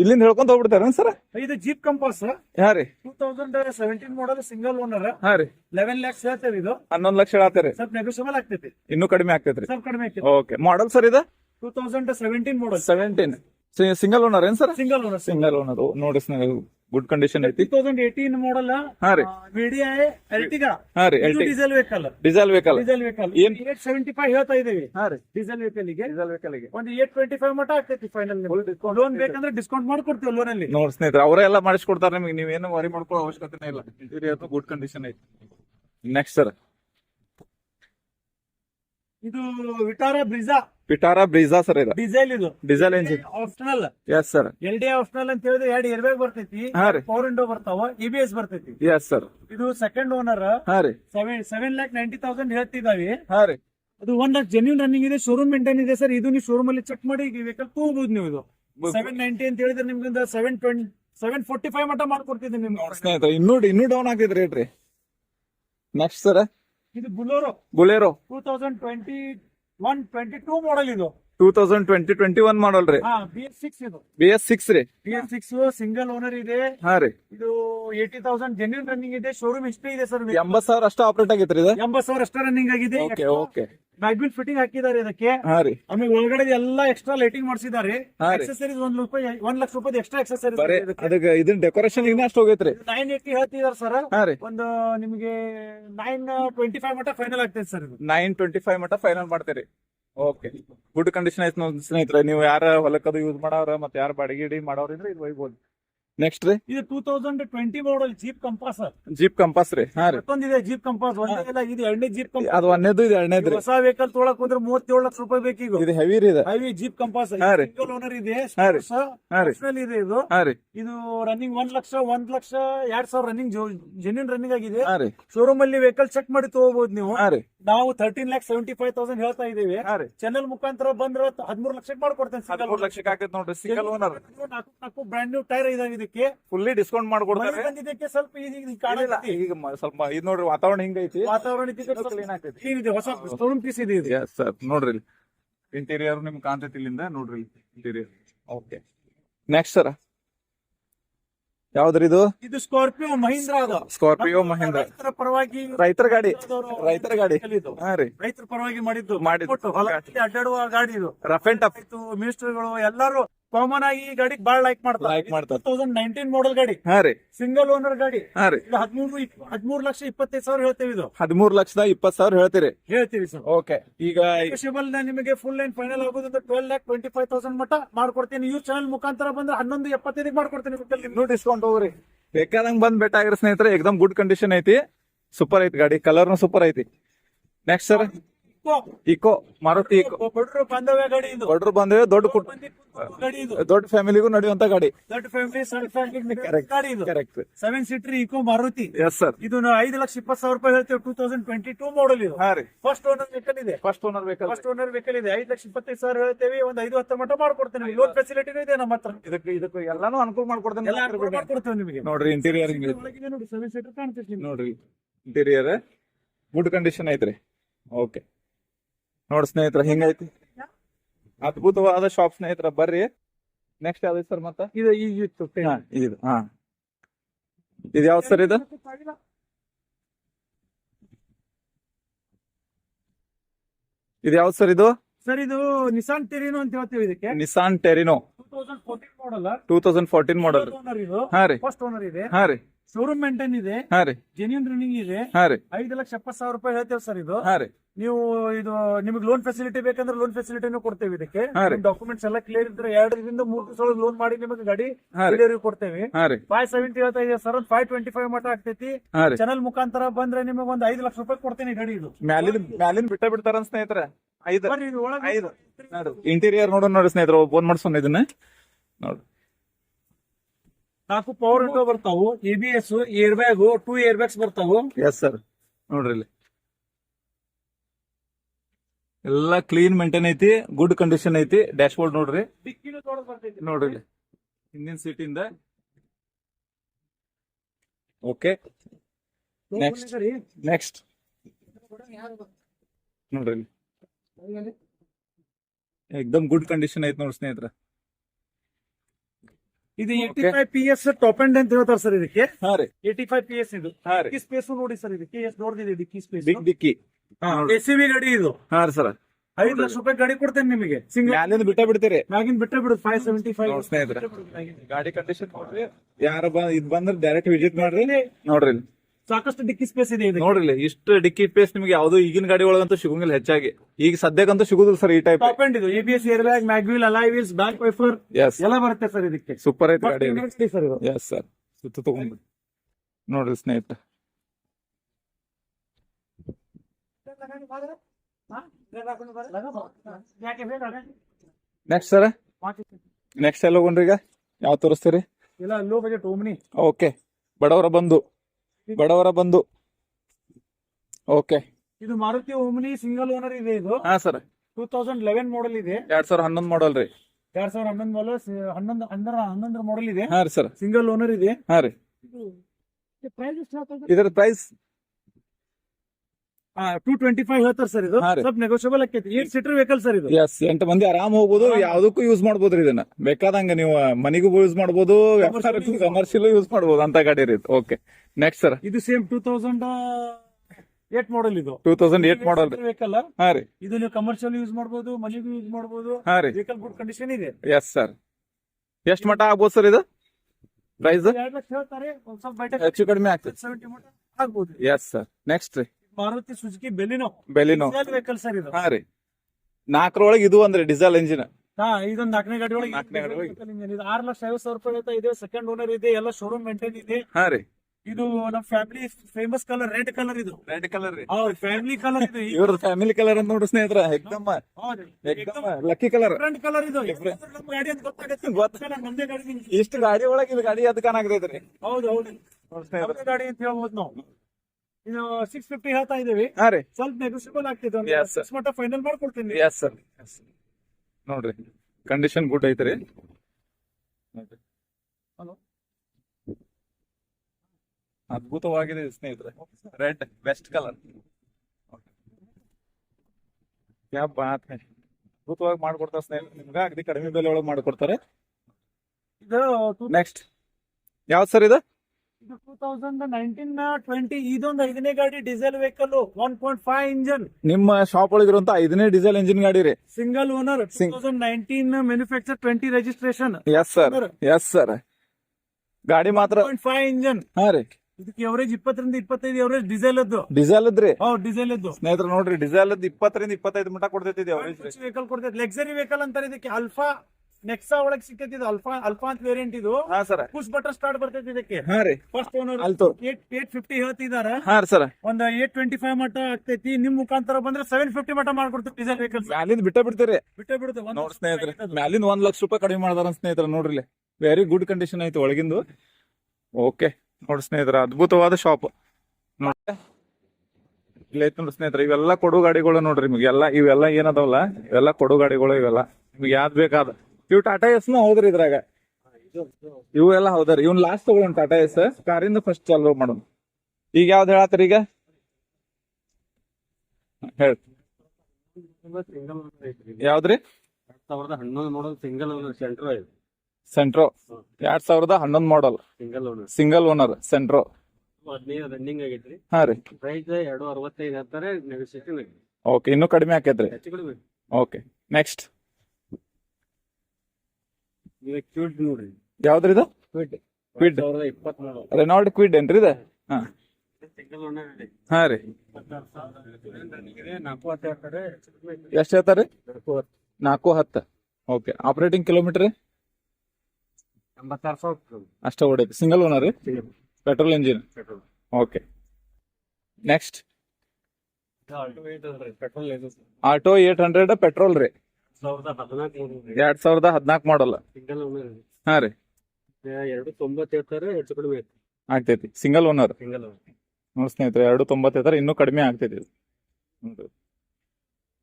ಇಲ್ಲಿಂದ ಹೇಳ್ಕೊಂತ ಹೋಗ್ಬಿಡ್ತಾರ ಸರ್? ಇದು ಜೀಪ್ ಕಂಪಾಸ್ ಹಾ ರೀ. Two thousand seventeen model single owner ಹಾ ರೀ. ಲೆವೆನ್ ಲ್ಯಾಕ್ಸ್ ಹೇಳ್ತೇವೆ ಇದು. ಹನ್ನೊಂದ್ ಲಕ್ಷ ಹೇಳ್ತಾರೆ. ಸ್ವಲ್ಪ ನೆಗೋಷಿಯಬಲ್ ಆಗ್ತೈತಿ. ಇನ್ನೂ ಕಡಿಮೆ ಆಗ್ತೈತ್ರಿ. ಸ್ವಲ್ಪ ಕಡಿಮೆ ಐತಿ ಓಕೆ ಮಾಡಲ್ ಸರ್ ಇದು? Two thousand seventeen model seventeen single owner ಏನ್ sir? Single owner single owner ನೋಡ್ರಿ ಗುಡ್ ಕಂಡೀಷನ್ ಐತಿ. ಟೂ ತೌಸಂಡ್ ಏಟೀನ್ ಮಾಡಲ್ ಹಾ ರೀ. ವಿಡಿಐ ಎಲ್ಟಿಗಾ ಹಾ ರೀ L T diesel vehicle diesel vehicle diesel vehicle ಏನ್- ಏಟ್ ಸೆವೆಂಟಿ ಫೈವ್ ಹೇಳ್ತಾ ಇದೀವಿ. ಹಾ ರೀ. ಡೀಸೆಲ್ ವೆಹಿಕಲ್ಗೆ. ಡೀಸೆಲ್ ವೆಹಿಕಲ್ಗೆ. ಒಂದು ಏಟ್ ಟ್ವೆಂಟಿ ಫೈವ್ ಮಟ ಆಗ್ತೈತಿ ಫೈನಲ್ ಲೋನ್ ಬೇಕಂದ್ರೆ ಡಿಸ್ಕೌಂಟ್ ಮಾಡ್ಕೊಡ್ತೀವಿ ಲೋನ್ ಅಲ್ಲಿ. ನೋಡ್ ಸ್ನೇಹಿತರೆ ಅವರೇ ಎಲ್ಲ ಮಾಡಿಸ್ಕೊಡ್ತಾರೆ ನಿಮಗೆ ನೀವೇನು ವರಿ ಮಾಡ್ಕೊಳ್ಳೋ ಅವಶ್ಯಕತೆ ಇಲ್ಲ. ಇಂಟೀರಿಯರ್ ಗುಡ್ ಕಂಡೀಷನ್ ಐತಿ. ನೆಕ್ಸ್ಟ್ ಸರ್ ಇದು Vitara Brezza Vitara Brezza sir ಇದು. ಡೀಸೆಲ್ ಇದು. Diesel engine optional yes sir L D optional ಅಂತ ಹೇಳಿದ್ರೆ ಎರಡು ಏರ್ ಬ್ಯಾಗ್ ಬರ್ತೈತಿ. ಹಾ ರೀ. ಬರ್ತಾವ ವಿಂಡೋ ಬರ್ತಾವ ಇಬಿಎಸ್ ಬರ್ತೈತಿ. ಎಸ್ ಸರ್ ಇದು ಸೆಕೆಂಡ್ ಓನರ್ ಹಾ ರೀ. Seven seven lakh ninety thousand ಹೇಳ್ತಿದಾವೆ ಹಾ ರೀ. ಅದು ಒನ್ ಲಾಕ್ ಜೆನ್ಯೂನ್ ರನ್ನಿಂಗ್ ಇದೆ ಶೋರೂಮ್ ಮೇಂಟೈನ್ ಇದೆ ಸರ್ ಇದು ನೀವು ಶೋರೂಮ್ ಅಲ್ಲಿ ಚೆಕ್ ಮಾಡಿ ವೆಹಿಕಲ್ ತಗೋಬಹುದು ನೀವು ಇದು. ಸೆವೆನ್ ನೈಂಟಿ ಅಂತ ಹೇಳಿದ್ರೆ ನಿಮ್ಗೆ seven twenty seven forty five ಮಟ್ಟ ಮಾಡ್ಕೊಡ್ತಿದ್ದೀನಿ ನಿಮ್ಗೆ. ಇನ್ನೂ ಇನ್ನೂ ಡೌನ್ ಆಗಿದ್ರಿ ರೇಟ್ ರೀ. ನೆಕ್ಸ್ಟ್ ಸರ್ ಇದು Bolero. Bolero. Two thousand twenty one twenty two model ಇದು. Two thousand twenty twenty one model ರೀ ಬಿ ಎಸ್ ಸಿಕ್ಸ್ ಇದು. ಬಿ ಎಸ್ ಸಿಕ್ಸ್ ರೀ. B S six single owner ಇದೆ. ಹಾ ರೀ. ಇದು ಏಟಿ ತೌಸಂಡ್ ಜೆನ್ಯೂನ್ ರನ್ನಿಂಗ್ ಇದೆ. ಶೋರೂಮ್ ಹಿಸ್ಟ್ರಿ ಇದೆ ಸರ್ ಎಂಬತ್ ಸಾವಿರ ಅಷ್ಟು ಆಪರೇಟ್ ಆಗೈತ್ರಿ ಇದು? ಎಂಬತ್ ಸಾವಿರ ಅಷ್ಟೇ ರನ್ನಿಂಗ್ ಆಗಿದೆ. ಓಕೆ ಓಕೆ ಮ್ಯಾಗ್ವಿಲ್ ಫಿಟ್ಟಿಂಗ್ ಹಾಕಿದ್ದಾರೆ ಇದಕ್ಕೆ. ಹಾ ರೀ. ಆಮೇಲೆ ಒಳಗಡೆ ಎಲ್ಲಾ ಎಕ್ಸ್ಟ್ರಾ ಲೈಟಿಂಗ್ ಮಾಡಿಸಿದ್ದಾರೆ. ಎಕ್ಸಸರೀಸ್ ಒಂದ್ ರೂಪಾಯಿ ಒಂದ್ ಲಕ್ಷ ರೂಪಾಯಿ ಎಕ್ಸ್ಟ್ರಾ ಎಕ್ಸಸರೀಸ್ ಅದಕ್ಕೆ ಇದನ್ನ ಡೆಕೋರೇಷನ್ ಇನ್ನ ಅಷ್ಟು ಹೋಗೈತ್ರಿ. ನೈನ್ ಏಟಿ ಹೇಳ್ತಿದಾರೆ ಸರ್ ಹಾ ರೀ. ಒಂದು ನಿಮಗೆ ನೈನ್ ಟ್ವೆಂಟಿ ಫೈವ್ ಮಟ್ಟ ಫೈನಲ್ ಆಗ್ತೈತೆ ಸರ್ ಇದು. ನೈನ್ ಟ್ವೆಂಟಿ ಫೈವ್ ಮಟ್ಟ ಫೈನಲ್ ಮಾಡ್ತೀರಿ. ಓಕೆ ಗುಡ್ ಕಂಡೀಷನ್ ಐತಿ ನೋಡಿ ಸ್ನೇಹಿತರೆ ನೀವು ಯಾರ ಹೊಲಕ್ಕದು ಯೂಸ್ ಮಾಡವ್ರ ಮತ್ತೆ ಯಾರ ಬಾಡಿಗೆ ಗಿಡಿ ಮಾಡೋರ್ ಇದ್ರೆ ಇದು ಒಯ್ಬೋದು. ನೆಕ್ಸ್ಟ್ ರೀ? ಇದು two thousand twenty model Jeep Compass Jeep Compass ರೀ. ಹಾ ರೀ. ಮತ್ತೊಂದಿದೆ ಜೀಪ್ ಕಂಪಾಸ್ ಒಂದೇ ಇದು ಎರಡನೇ ಜೀಪ್ ಕಂಪಾಸ್ ಅದು ಒಂದೇದು ಇದು ಎರಡನೇದು ಹೊಸ ವೆಹಿಕಲ್ ತೊಗೊಳಕ್ ಹೋದ್ರೆ ಮೂವತ್ತೇಳು ಲಕ್ಷ ರೂಪಾಯಿ ಬೇಕೀಗ ಇದು ಹೆವಿ ರೀ ಇದು. Heavy Jeep Compass. Single owner ಇದೆ ಹಾ ರೀ. ಹಾ ರೀ. ಇದೆ ಇದು. ಹಾ ರೀ. ಇದು ರನ್ನಿಂಗ್ ಒಂದ್ ಲಕ್ಷ ಒಂದ್ ಲಕ್ಷ ಎರಡ್ ಸಾವಿರ ರನ್ನಿಂಗ್ ಜೆನ್ಯೂನ್ ರನ್ನಿಂಗ್ ಆಗಿದೆ. ಶೋರೂಮ್ ಅಲ್ಲಿ ವೆಹಿಕಲ್ ಚೆಕ್ ಮಾಡಿ ತಗೋಬಹುದು ನೀವು. ಹಾ ರೀ. ನಾವು thirteen lakh seventy five thousand ಹೇಳ್ತಾ ಇದೀವಿ ಚಾನಲ್ ಮುಖಾಂತರ ಬಂದ್ರೆ ಹದಿಮೂರು ಲಕ್ಷಕ್ಕೆ ಮಾಡ್ಕೊಡ್ತೇನೆ ಹದಿಮೂರು ಲಕ್ಷಕ್ಕೆ ಆಗ್ತೈತೆ ನೋಡ್ರಿ ಸಿಂಗಲ್ ಓನರ್. ನಾಲ್ಕು ನಾಲ್ಕು ಬ್ರ್ಯಾಂಡ್ ನ್ಯೂ ಟೈರ್ ಇದಾವೆ ಇದಕ್ಕೆ. ಫುಲ್ಲಿ ಡಿಸ್ಕೌಂಟ್ ಮಾಡ್ಕೊಡ್ತಾರೆ. ಸ್ವಲ್ಪ ಈಗ ಸ್ವಲ್ಪ ಇದು ನೋಡ್ರಿ ವಾತಾವರಣ ಹಿಂಗೈತಿ. ವಾತಾವರಣ ಇದೆ ಹೊಸ ಸ್ಟೋನ್ ಪೀಸ್ ಇದೆ ಇದು. ಎಸ್ ಸರ್ ನೋಡ್ರಿ ಇಂಟೀರಿಯರ್ ನಿಮ್ಗೆ ಕಾಣ್ತೈತಿ ಇಲ್ಲಿಂದ ನೋಡ್ರಿ ಇಂಟೀರಿಯರ್ ಓಕೆ ನೆಕ್ಸ್ಟ್ ಸರ್ ಯಾವ್ದ್ರಿ ಇದು? ಇದು ಸ್ಕಾರ್ಪಿಯೋ ಮಹೀಂದ್ರ ಅದು. ಸ್ಕಾರ್ಪಿಯೋ ಮಹೇಂದ್ರ. ರೈತರ ಪರವಾಗಿ ರೈತರ ಗಾಡಿ. ರೈತರ ಗಾಡಿ. ಹಾ ರೀ. ರೈತರ ಪರವಾಗಿ ಮಾಡಿದ್ದು. ಮಾಡಿದ್ದು. ಅಡ್ಡಾಡುವ ಗಾಡಿ ಇದು. ರಫ್ ಅಂಡ್ ಟಫ್ ಮಿನಿಸ್ಟರ್ಗಳು ಎಲ್ಲರೂ ಕಾಮನ್ ಆಗಿ ಈ ಗಾಡಿಗೆ ಬಾಳ ಲೈಕ್ ಮಾಡ್ತಾರೆ. ಲೈಕ್ ಮಾಡ್ತಾರೆ. ತೌಸಂಡ್ ನೈನ್ಟೀನ್ ಮಾಡಲ್ ಗಾಡಿ. ಹಾ ರೀ. ಸಿಂಗಲ್ ಓನರ್ ಗಾಡಿ. ಹಾ ರೀ. ಇದು ಹದಿಮೂರು ಹದಿಮೂರು ಲಕ್ಷ ಇಪ್ಪತ್ತೈದು ಸಾವಿರ ಹೇಳ್ತೀವಿ ಇದು. ಹದಿಮೂರು ಲಕ್ಷದ ಇಪ್ಪತ್ತು ಸಾವಿರ ಹೇಳ್ತೀರಿ. ಹೇಳ್ತೀವಿ ಸರ್. ಓಕೆ ಈಗ ನೆಗೋಷಿಯಬಲ್ ನಿಮಗೆ full line final ಆಗೋದಂದ್ರೆ twelve lakh twenty five thousand ಮಟ್ಟ ಮಾಡ್ಕೊಡ್ತೀನಿ. ಯೂಸ್ ಚಾನಲ್ ಮುಖಾಂತರ ಬಂದ್ರೆ ಹನ್ನೊಂದು ಎಪ್ಪತ್ತೈದಕ್ಕೆ ಮಾಡ್ಕೊಡ್ತೀನಿ ಇನ್ನೂ ಡಿಸ್ಕೌಂಟ್ ಹೋಗ್ರಿ. ಬೇಕಾದಂಗ್ ಬಂದ್ ಬೆಟ್ಟ ಆಗಿರೋ ಸ್ನೇಹಿತರೆ ಎಕ್ದಮ್ ಗುಡ್ ಕಂಡೀಷನ್ ಐತಿ. ಸೂಪರ್ ಐತಿ ಗಾಡಿ. ಕಲರ್ನು ಸೂಪರ್ ಐತಿ. Next sir Eeco Maruti Eeco ಬಡ್ರು ಬಾಂಧವ್ಯ ಗಾಡಿ ಇದು. ಬಡ್ರು ಬಂದವೇ ದೊಡ್ಡ ಕುಟ್ ಗಾಡಿ ಇದು. ದೊಡ್ಡ ಫ್ಯಾಮಿಲಿಗೂ ನಡೆಯುವಂತ ಗಾಡಿ. ದೊಡ್ಡ ಫ್ಯಾಮಿಲಿ ಸಣ್ಣ ಫ್ಯಾಮಿಲಿ ಕರೆಕ್ಟ್ ಗಾಡಿ ಇದು. Correct seven seater Eeco Maruti. Yes sir ಇದು ಐದು ಲಕ್ಷ ಇಪ್ಪತ್ತು ಸಾವಿರ ರೂಪಾಯಿ ಹೇಳ್ತೇವೆ two thousand twenty two model ಇದು. ಹಾ ರೀ. ಫಸ್ಟ್ ಓನರ್ ವೆಹಿಕಲ್ ಇದೆ. First owner vehicle first owner vehicle ಇದೆ. ಐದು ಲಕ್ಷ ಇಪ್ಪತ್ತೈದು ಸಾವಿರ ಹೇಳ್ತೇವೆ ಒಂದು ಐದು ಹತ್ತು ಮಟ್ಟ ಮಾಡ್ಕೊಡ್ತೇನೆ. ಲೋನ್ ಫೆಸಿಲಿಟಿ ಇದೆ ನಮ್ಮ ಹತ್ರ. ಇದಕ್ಕೆ ಇದಕ್ಕೆ ಎಲ್ಲಾನು ಅನುಕೂಲ ಮಾಡ್ಕೊಡ್ತೇನೆ. ಎಲ್ಲ ಅನುಕೂಲ ಮಾಡ್ಕೊಡ್ತೇವೆ ನಿಮಗೆ. ನೋಡ್ರಿ ಇಂಟೀರಿಯರ್ ನೋಡಿ ಸೆವೆನ್ ಸೀಟರ್ ಕಾಣ್ತೈತಿ ನೋಡ್ರಿ ಇಂಟೀರಿಯರ್ ಗುಡ್ ಕಂಡೀಷನ್ ಐತ್ರಿ. ಓಕೆ ನೋಡ್ ಸ್ನೇಹಿತರ ಹಿಂಗೈತಿ? ಅದ್ಭುತವಾದ ಶಾಪ್ ಸ್ನೇಹಿತರ ಬರ್ರಿ. ನೆಕ್ಸ್ಟ್ ಯಾವ್ದು ಸರ್ ಮತ್ತ? ಇದು ಈಗ ಇತ್ತು ಹಾ ಇದು ಹಾ. ಇದು ಯಾವ್ದು ಸರ್ ಇದು? ಇದು ಯಾವ್ದು ಸರ್ ಇದು? ಸರ್ ಇದು ನಿಸಾನ್ ಟೆರಿನೋ ಅಂತ ಹೇಳ್ತೀವಿ ಇದಕ್ಕೆ. Nissan Terrano two thousand fourteen model two thousand fourteen model ಹಾ ರೀ. ಫಸ್ಟ್ ಓನರ್ ಇದೆ. ಹಾ ರೀ. ಶೋರೂಮ್ ಮೇಂಟೈನ್ ಇದೆ. ಹಾ ರೀ. ಜೆನ್ಯೂನ್ ರನ್ನಿಂಗ್ ಇದೆ. ಹಾ ರೀ. ಐದು ಲಕ್ಷ ಎಪ್ಪತ್ತು ಸಾವಿರ ರೂಪಾಯಿ ಹೇಳ್ತೇವೆ ಸರ್ ಇದು. ಹಾ ರೀ. ನೀವು ಇದು ನಿಮಗೆ ಲೋನ್ ಫೆಸಿಲಿಟಿ ಬೇಕಂದ್ರೆ ಲೋನ್ ಫೆಸಿಲಿಟಿನೂ ಕೊಡ್ತೇವೆ ಇದಕ್ಕೆ. ಹಾ ರೀ. ಡಾಕ್ಯುಮೆಂಟ್ಸ್ ಎಲ್ಲ ಕ್ಲಿಯರ್ ಇದ್ರೆ ಎರಡರಿಂದ ಮೂರು ದಿವಸ ಲೋನ್ ಮಾಡಿ ನಿಮಗೆ ಗಾಡಿ ಹಾ ರೀ. ಡೆಲಿವರಿ ಕೊಡ್ತೇವೆ. ಹಾ ರೀ. ಫೈವ್ ಸೆವೆಂಟಿ ಹೇಳ್ತಾ ಇದೆ ಸರ್ ಒಂದು ಫೈವ್ ಟ್ವೆಂಟಿ ಫೈವ್ ಮಟ ಆಗ್ತೈತಿ. ಹಾ ರೀ. ಚಾನಲ್ ಮುಖಾಂತರ ಬಂದ್ರೆ ನಿಮಗೆ ಒಂದು ಐದು ಲಕ್ಷ ರೂಪಾಯಿ ಕೊಡ್ತೇನೆ ಗಾಡಿ ಇದು. ಮ್ಯಾಲಿನ ಮ್ಯಾಲಿನ ಬಿಟ್ಟ ಬಿಡ್ತಾರ ಸ್ನೇಹಿತರೆ. ಐದು. ಬರ್ರಿ ಇದು ಒಳಗೆ ಐದು. ನೋಡು. ಇಂಟೀರಿಯರ್ ನೋಡೋಣ ನೋಡಿ ಸ್ನೇಹಿತರೆ ಫೋನ್ ಮಾಡ್ಸೋಣ ಇದನ್ನ ನೋಡು. ನಾಲ್ಕು ಪವರ್ ವಿಂಡೋ ಬರ್ತಾವು A B S air bag two air bags ಬರ್ತಾವು. ಎಸ್ ಸರ್ ನೋಡ್ರಿ ಇಲ್ಲಿ. ಎಲ್ಲ ಕ್ಲೀನ್ ಮೇಂಟೈನ್ ಐತಿ ಗುಡ್ ಕಂಡೀಷನ್ ಐತಿ. ಡ್ಯಾಶ್ ಬೋರ್ಡ್ ನೋಡ್ರಿ. ಡಿಕ್ಕಿನೂ ದೊಡ್ಡದು ಬರ್ತೈತಿ ನೋಡ್ರಿ ಇಲ್ಲಿ. ಹಿಂದಿನ ಸೀಟಿಂದ ಓಕೆ ನೆಕ್ಸ್ಟ್ ನೆಕ್ಸ್ಟ್ ನೋಡ್ರಿ ಇಲ್ಲಿ. ಎಕ್ದಮ್ ಗುಡ್ ಕಂಡೀಷನ್ ಐತಿ ನೋಡಿ ಸ್ನೇಹಿತರೆ. ಇದು eighty. Five P S top end ಅಂತ ಹೇಳ್ತಾರೆ ಸರ್ ಇದಕ್ಕೆ. ಏಟಿ ಫೈವ್ ಪಿ ಎಸ್ ಇದು. ಡಿಕ್ಕಿ ಸ್ಪೇಸ್ ನೋಡಿ ಸರ್ ಇದಕ್ಕೆ. ಎಷ್ಟು ದೊಡ್ಡದಿದೆ ಡಿಕ್ಕಿ ಸ್ಪೇಸ್ ಡಿಕ್ಕಿ ಎಸ್ ವಿ ಗಾಡಿ ಇದು. ಹಾ ಸರ್. ಐದು ಲಕ್ಷ ರೂಪಾಯಿ ಗಾಡಿ ಕೊಡ್ತೇನೆ ನಿಮಗೆ. ಸಿಂಗಲ್ ಬಿಟ್ಟ ಬಿಡ್ತೀರಿ. ಮ್ಯಾಗಿನ್ ಬಿಟ್ಟ ಬಿಡುದು ಫೈವ್ ಸೆವೆಂಟಿ ಫೈವ್ ಸ್ನೇಹಿತರೆ. ಗಾಡಿ ಕಂಡೀಷನ್ ನೋಡ್ರಿ. ಯಾರ ಇದು ಇದ್ ಬಂದ್ರೆ ಡೈರೆಕ್ಟ್ ವಿಸಿಟ್ ಮಾಡ್ರಿ. ನೋಡ್ರಿ. ಸಾಕಷ್ಟು ಡಿಕ್ಕಿ ಸ್ಪೇಸ್ ಇದೆ ಇದು ನೋಡ್ರಿ ಇಷ್ಟು ಡಿಕ್ಕಿ ಪೇಸ್ ನಿಮ್ಗೆ ಯಾವ್ದು ಈಗಿನ ಗಾಡಿ ಒಳಗಂತೂ ಸಿಗುಂಗಿಲ್ಲ ಹೆಚ್ಚಾಗಿ. ಈಗ ಸದ್ಯಕ್ಕಂತೂ ಸಿಗುದಿಲ್ಲ ಸರ್ ಈ ಟೈಪ್ ಟಾಪ್ ಎಂಡ್ ಇದು A B S air bag mag wheel alloy wheels back wipers ಎಲ್ಲ ಬರುತ್ತೆ ಸರ್ ಇದಕ್ಕೆ. ಸೂಪರ್ ಐತೆ ಗಾಡಿ ಸರ್ ಇದು. ಎಸ್ ಸರ್ ಸುತ್ತ ತಗೊಂಡ್ಬಿಡಿ. ನೋಡ್ರಿ ಸ್ನೇಹಿತ. ನೆಕ್ಸ್ಟ್ ಸರ್ ನೆಕ್ಸ್ಟ್ ಎಲ್ಲ ಹೋಗ್ರಿ ಈಗ ಯಾವ ತೋರಿಸ್ತೀರಿ? ಇಲ್ಲ ಲೋ ಬಜೆಟ್ ಓಮ್ನಿ ಓಕೆ ಬಡವರ ಬಂದು ಬಡವರ ಬಂದು ಓಕೆ ಇದು ಮಾರುತಿ ಓಮ್ನಿ ಸಿಂಗಲ್ ಓನರ್ ಇದೆ ಇದು. ಹಾ sir. Two thousand eleven model ಇದೆ. ಎರಡ್ ಸಾವಿರ ಹನ್ನೊಂದು ಮಾಡಲ್ ರೀ. ಎರಡ್ ಸಾವಿರದ ಹನ್ನೊಂದು ಮಾಡಲ್ ಹನ್ನೊಂದು ಹನ್ನೊಂದರ ಹನ್ನೊಂದರ ಮಾಡಲ್ ಇದೆ. ಹಾ ರೀ ಸರ್. ಸಿಂಗಲ್ ಓನರ್ ಇದೆ. ಹಾ ರೀ. ಇದರ ಪ್ರೈಸ್ ಟೂ ಟ್ವೆಂಟಿ ಫೈವ್ ಹೇಳ್ತಾರೆ ಸರ್ ಇದು. ಸ್ವಲ್ಪ ನೆಗೋಷಿಯಬಲ್ ಆಕೈತಿ. ಏಟ್ ಸೀಟರ್ ವೆಹಿಕಲ್ ಸರ್ ಇದು. ಎಸ್ ಎಂಟು ಮಂದಿ ಆರಾಮ್ ಹೋಗ್ಬೋದು ಯಾವ್ದಕ್ಕೂ ಯೂಸ್ ಮಾಡ್ಬೋದ್ರಿ ಇದನ್ನ. ಬೇಕಾದಂಗ ನೀವು ಮನೆಗೂ ಯೂಸ್ ಮಾಡ್ಬೋದು ವ್ಯಾಪಾರಕ್ಕೂ ಕಮರ್ಷಿಯಲ್ ಯೂಸ್ ಮಾಡ್ಬೋದು ಅಂತ ಗಾಡಿ ರೀ ಓಕೆ ನೆಕ್ಸ್ಟ್ ಸರ್ ಇದು same two thousand eight model ಇದು. Two thousand eight model vehicle ಹಾ ರೀ. ಇದು ನೀವು ಕಮರ್ಷಿಯಲ್ ಯೂಸ್ ಮಾಡಬಹುದು ಮನೆಗೂ ಯೂಸ್ ಮಾಡ್ಬೋದು. ಹಾ ರೀ. ವೆಹಿಕಲ್ ಗುಡ್ ಕಂಡೀಷನ್ ಇದೆ. ಎಸ್ ಸರ್ ಎಷ್ಟು ಮಟ್ಟ ಆಗ್ಬೋದು ಸರ್ ಇದು? ಪ್ರೈಸ್ ಹೆಚ್ಚು ಕಡಿಮೆ ಆಗ್ತದೆ. ಸೆವೆಂಟಿ ಮಟ್ಟ ಆಗ್ಬೋದು. ಎಸ್ ಸರ್ ನೆಕ್ಸ್ಟ್ ರೀ. Maruti Suzuki Baleno? Baleno. Vehicle sir ಇದು. ಹಾ ರೀ. ನಾಲ್ಕರೊಳಗೆ ಇದು ಅಂದ್ರೆ ಡೀಸೆಲ್ ಇಂಜಿನ್ ಹಾ ಇದೊಂದು ನಾಲ್ಕನೇ ಗಾಡಿ ಒಳಗೆ ನಾಲ್ಕನೇ ಗಾಡಿ ಒಳಗೆ. ಇದು. ಆರು ಲಕ್ಷ ಐವತ್ತು ಸಾವಿರ ರೂಪಾಯಿ ಐತೆ ಇದೆ ಸೆಕೆಂಡ್ ಓನರ್ ಇದೆ ಎಲ್ಲ ಶೋರೂಮ್ ಮೇಂಟೈನ್ ಇದೆ. ಹಾ ರೀ. ಇದು ನಮ್ಮ family famous colour red colour ಇದು. ರೆಡ್ ಕಲರ್ ರೀ. ಹೌದು ಫ್ಯಾಮಿಲಿ ಕಲರ್ ಇದು ಇವ್ರದ್ದು ಫ್ಯಾಮಿಲಿ ಕಲರ್ ಅಂತ ನೋಡ್ರಿ ಸ್ನೇಹಿತರ ಎಕ್ದಮ್ಮ. ಎಕ್ದಮ್ ಲಕ್ಕಿ ಕಲರ್ ಡಿಫ್ರೆಂಟ್ ಕಲರ್ ಇದು. ನಮ್ಮ ಗಾಡಿ ಅಂತ ಗೊತ್ತಾಗತ್ತೆ. ಗೊತ್ತೇ ಗೊತ್ತಿಲ್ಲ, ನಮ್ದೇ ಗಾಡಿ ನಿಮ್ಗೆ. ಇಷ್ಟು ಗಾಡಿ ಒಳಗೆ ಇದು ಗಾಡಿ ಅದಕ್ಕೆ ಕಾಣಾಗ್ತೈತ್ರಿ ಹೌದು ಹೌದು. ನಮ್ದೇ ಗಾಡಿ ಅಂತ ಹೇಳ್ಬೋದು ನಾವು. ಇದು ಸಿಕ್ಸ್ ಫಿಫ್ಟಿ ಹೇಳ್ತಾ ಇದೀವಿ ಹಾ ರೀ. ಸ್ವಲ್ಪ ನೆಗೋಸಿಯಬಲ್ ಆಗ್ತಿದೆ ಒಂದು Yes, sir. ಮಟ್ಟ ಫೈನಲ್ ಮಾಡ್ಕೊಡ್ತೀನಿ. ಎಸ್ ಸರ್ ನೋಡ್ರಿ ಕಂಡೀಷನ್ ಗುಡ್ ಐತ್ರಿ ನೋಡ್ರಿ. Hello. ಅದ್ಭುತವಾಗಿದೆ ಸ್ನೇಹಿತರೆ. ರೆಡ್ ಬೆಸ್ಟ್ ಕಲರ್ ಕ್ಯಾ ಬಾತ್ ಹೈ. ಅದ್ಭುತವಾಗಿ ಮಾಡ್ಕೊಡ್ತಾರೆ ಸ್ನೇಹಿತರೆ. ನಿಮ್ಗೆ ಅಗದಿ ಕಡಿಮೆ ಬೆಲೆ ಒಳಗೆ ಮಾಡ್ಕೊಡ್ತಾರೆ. ಇದು ಟೂ ನೆಕ್ಸ್ಟ್ ಯಾವ್ದು ಸರ್ ಇದು? ಟೂ ತೌಸಂಡ್ ನೈನ್ಟೀನ್ ಟ್ವೆಂಟಿ ಇದೊಂದು ಐದನೇ ಗಾಡಿ diesel vehicle one point five engine ನಿಮ್ಮ ಶಾಪ್ ಒಳಗಿರುವಂತ ಐದನೇ ಡೀಸೆಲ್ ಇಂಜಿನ್ ಗಾಡಿ ರೀ. Single owner two thousand nineteen manufacture twenty registration yes sir yes sir ಗಾಡಿ ಮಾತ್ರ ಫೈವ್ ಇಂಜನ್ ಹಾ ರೀ. ಇದಕ್ಕೆ ಎವರೇಜ್ ಇಪ್ಪತ್ತರಿಂದ ಇಪ್ಪತ್ತೈದು ಎವರೇಜ್ ಡೀಸೆಲ್ ಅದ್ದು ಡೀಸೆಲ್ ಅದ್ರಿ ಹೌದು ಡೀಸೆಲ್ ಇದ್ದು ಸ್ನೇಹಿತರು ನೋಡ್ರಿ ಡೀಸೆಲ್ ಇಪ್ಪತ್ತರಿಂದ ಇಪ್ಪತ್ತೈದು ಮಟ್ಟ ಕೊಡ್ತೈತಿ ಅವರೇಜ್ ವೆಹಿಕಲ್ ಕೊಡ್ತೈತಿ. ಲಕ್ಸರಿ ವೆಹಿಕಲ್ ಅಂತಾರೆ ಇದಕ್ಕೆ. ಅಲ್ಫಾ ನೆಕ್ಸಾ ಒಳಗ್ ಸಿಗ್ತೈತಿ ಇದು ಅಲ್ಫಾ ಅಲ್ಫಾ ಅಂತ ವೇರಿಯಂಟ್ ಇದು. ಹಾ ಸರ್. ಪುಷ್ ಬಟನ್ ಸ್ಟಾರ್ಟ್ ಬರ್ತೈತಿ ಇದಕ್ಕೆ. ಹಾ ರೀ. ಫಸ್ಟ್ ಓನರ್ ಅಲ್ತು ಏಟ್ ಏಟ್ ಫಿಫ್ಟಿ ಹೇಳ್ತಿದಾರ. ಹಾ ಸರ್. ಒಂದ್ ಏಟ್ ಟ್ವೆಂಟಿ ಫೈವ್ ಮಟ್ಟ ಆಗ್ತೈತಿ. ನಿಮ್ ಮುಖಾಂತರ ಬಂದ್ರೆ ಸೆವೆನ್ ಫಿಫ್ಟಿ ಮಟ್ಟ ಮಾಡ್ಕೊಡ್ತೀವಿ ಡೀಸೆಲ್ ವೆಹಿಕಲ್ಸ್ ಮ್ಯಾಲಿಂದ ಬಿಟ್ಟ ಬಿಡ್ತೀರಿ. ಬಿಟ್ಟ ಬಿಡುತ್ತೆ. ನೋಡಿ ಸ್ನೇಹಿತರೆ. ಮ್ಯಾಲಿಂದ ಒಂದ್ ಲಕ್ಷ ರೂಪಾಯಿ ಕಡಿಮೆ ಮಾಡ್ದಾರ ಸ್ನೇಹಿತರೆ ನೋಡ್ರಿ ವೆರಿ ಗುಡ್ ಕಂಡೀಷನ್ ಐತಿ ಒಳಗಿಂದು. ಓಕೆ ನೋಡಿ ಸ್ನೇಹಿತರ ಅದ್ಭುತವಾದ ಶಾಪ್ ನೋಡಿ ಇಲ್ಲ ಐತಿ ನೋಡ್ರಿ ಸ್ನೇಹಿತರೆ ಇವೆಲ್ಲ ಕೊಡು ಗಾಡಿಗಳು ನೋಡ್ರಿ ನಿಮ್ಗೆ. ಎಲ್ಲ ಇವೆಲ್ಲ ಏನದವಲ್ಲ ಇವೆಲ್ಲ ಕೊಡು ಗಾಡಿಗಳು ಇವೆಲ್ಲ. ನಿಮ್ಗೆ ಯಾವ್ದು ಬೇಕಾದ? ಇವು ಟಾಟಾ ಎಸ್ನ ಹೌದ್ರಿ ಇದ್ರಾಗ. ಇವು ಎಲ್ಲ ಹೌದ್ರಿ. ಇವ್ನ ಲಾಸ್ಟ್ ತಗೊಳ್ಳೋಣ ಟಾಟಾ ಎಸ್ ಕಾರಿಂದ ಫಸ್ಟ್ ಚಾಲು ಮಾಡೋಣ ಈಗ ಯಾವ್ದು ಹೇಳತ್ತೀರಿ ಈಗ? ಹೇಳಿ. ಯಾವ್ದ್ರಿ? ಸಾವಿರದ ಹನ್ನೊಂದು ಮಾಡಲ್ ಸಿಂಗಲ್ ಸೆಂಟ್ರ್ ಇದೆ ಸೆಂಟ್ರೋ ಎರಡ್ ಸಾವಿರದ ಹನ್ನೊಂದು model single owner single owner Santro ಹದಿನೈದು ರನ್ನಿಂಗ್ ಆಗೈತ್ರಿ ಹಾ ರೀ. ಪ್ರೈಸ್ ಎರಡು ಅರವತ್ತೈದು ನೆಗೋಸಿಯೇಷನ್ ಓಕೆ ಇನ್ನೂ ಕಡಿಮೆ ಆಕೈತ್ರಿ. ಓಕೆ ನೆಕ್ಸ್ಟ್ ಈಗ ಕ್ಯೂಟ್ ನೋಡ್ರಿ. ಯಾವ್ದ್ರಿ ಇದು? ಕ್ವಿಡ್. Quid. ಸಾವಿರದ ಇಪ್ಪತ್ಮೂರು ರೆನಾಲ್ಡ್ ಕ್ವಿಡ್ ಏನ್ರಿ ಇದು? ಹಾ. ಸಿಂಗಲ್ ಓನರ್ ಇದೆ ಹಾ ರೀ. ಇಪ್ಪತ್ತಾರು ಸಾವಿರ ನಾಲ್ಕು ಹತ್ತು ಹೇಳ್ತಾರೆ. ಎಷ್ಟು ಹೇಳ್ತಾರೆ? ನಾಲ್ಕು ಹತ್ತು ನಾಲ್ಕು ಹತ್ತು ಓಕೆ. Operating kilometre? ಎಂಬತ್ತಾರು ಸಾವಿರ ಅಷ್ಟ ಹೊಡೈತಿ single owner. Petrol engine petrol okay. Next petrol auto eight hundred petrol ರೀ. ಎರಡ್ ಸಾವಿರದ ಹದಿನಾಲ್ಕು ಮಾಡಲ್ ಸಿಂಗಲ್ ಓನರ್ ಹಾ ರೀ. ಎರಡು ತೊಂಬತ್ತು ಹೇಳ್ತಾರೆ ಹೆಚ್ಚು ಕಡಿಮೆ ಆಗ್ತೈತಿ. ಸಿಂಗಲ್ ಓನರ್ ಸಿಂಗಲ್ ಓನರ್ ನೋಡಿ ಸ್ನೇಹಿತರೆ ಎರಡು ತೊಂಬತ್ತೈತರ ಇನ್ನೂ ಕಡಿಮೆ ಆಗ್ತೈತಿ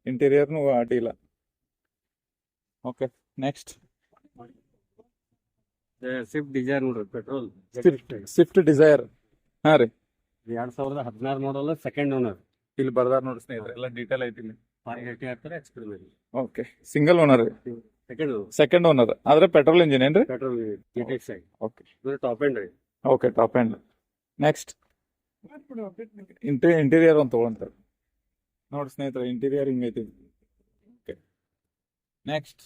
ಇಂಟೀರಿಯರ್ನು ಅಡ್ಡಿ ಇಲ್ಲ. ಓಕೆ ನೆಕ್ಸ್ಟ್ ಸ್ವಿಫ್ಟ್ ಡಿಸೈರ್ ನೋಡ್ರಿ ಪೆಟ್ರೋಲ್ ಸ್ವಿಫ್ಟ್ ಡಿಸೈರ್ ಹಾ ರೀ. ಎರಡ್ ಸಾವಿರದ ಹದಿನಾರು ಮಾಡಲ್ ಸೆಕೆಂಡ್ ಓನರ್ ಇಲ್ಲಿ ಬರ್ದಾರ ನೋಡಿ ಸ್ನೇಹಿತರೆ ಎಲ್ಲ ಡೀಟೇಲ್ ಐತಿ ಇಲ್ಲಿ. ಹಾಕ್ತಾರೆ okay single owner second second owner ಆದ್ರೆ ಪೆಟ್ರೋಲ್ ಇಂಜಿನ್ ಏನ್ರಿ? ಪೆಟ್ರೋಲ್ ಓಕೆ ಇದು ಟಾಪ್ ಎಂಡ್ ರೀ. ಓಕೆ ಟಾಪ್ ಎಂಡ್ ನೆಕ್ಸ್ಟ್ ಇಂಟಿ ಇಂಟೀರಿಯರ್ ಅಂತ ತಗೊಂತಾರೆ ನೋಡಿ ಸ್ನೇಹಿತರೆ ಇಂಟೀರಿಯರ್ ಹಿಂಗೈತಿ ಓಕೆ ನೆಕ್ಸ್ಟ್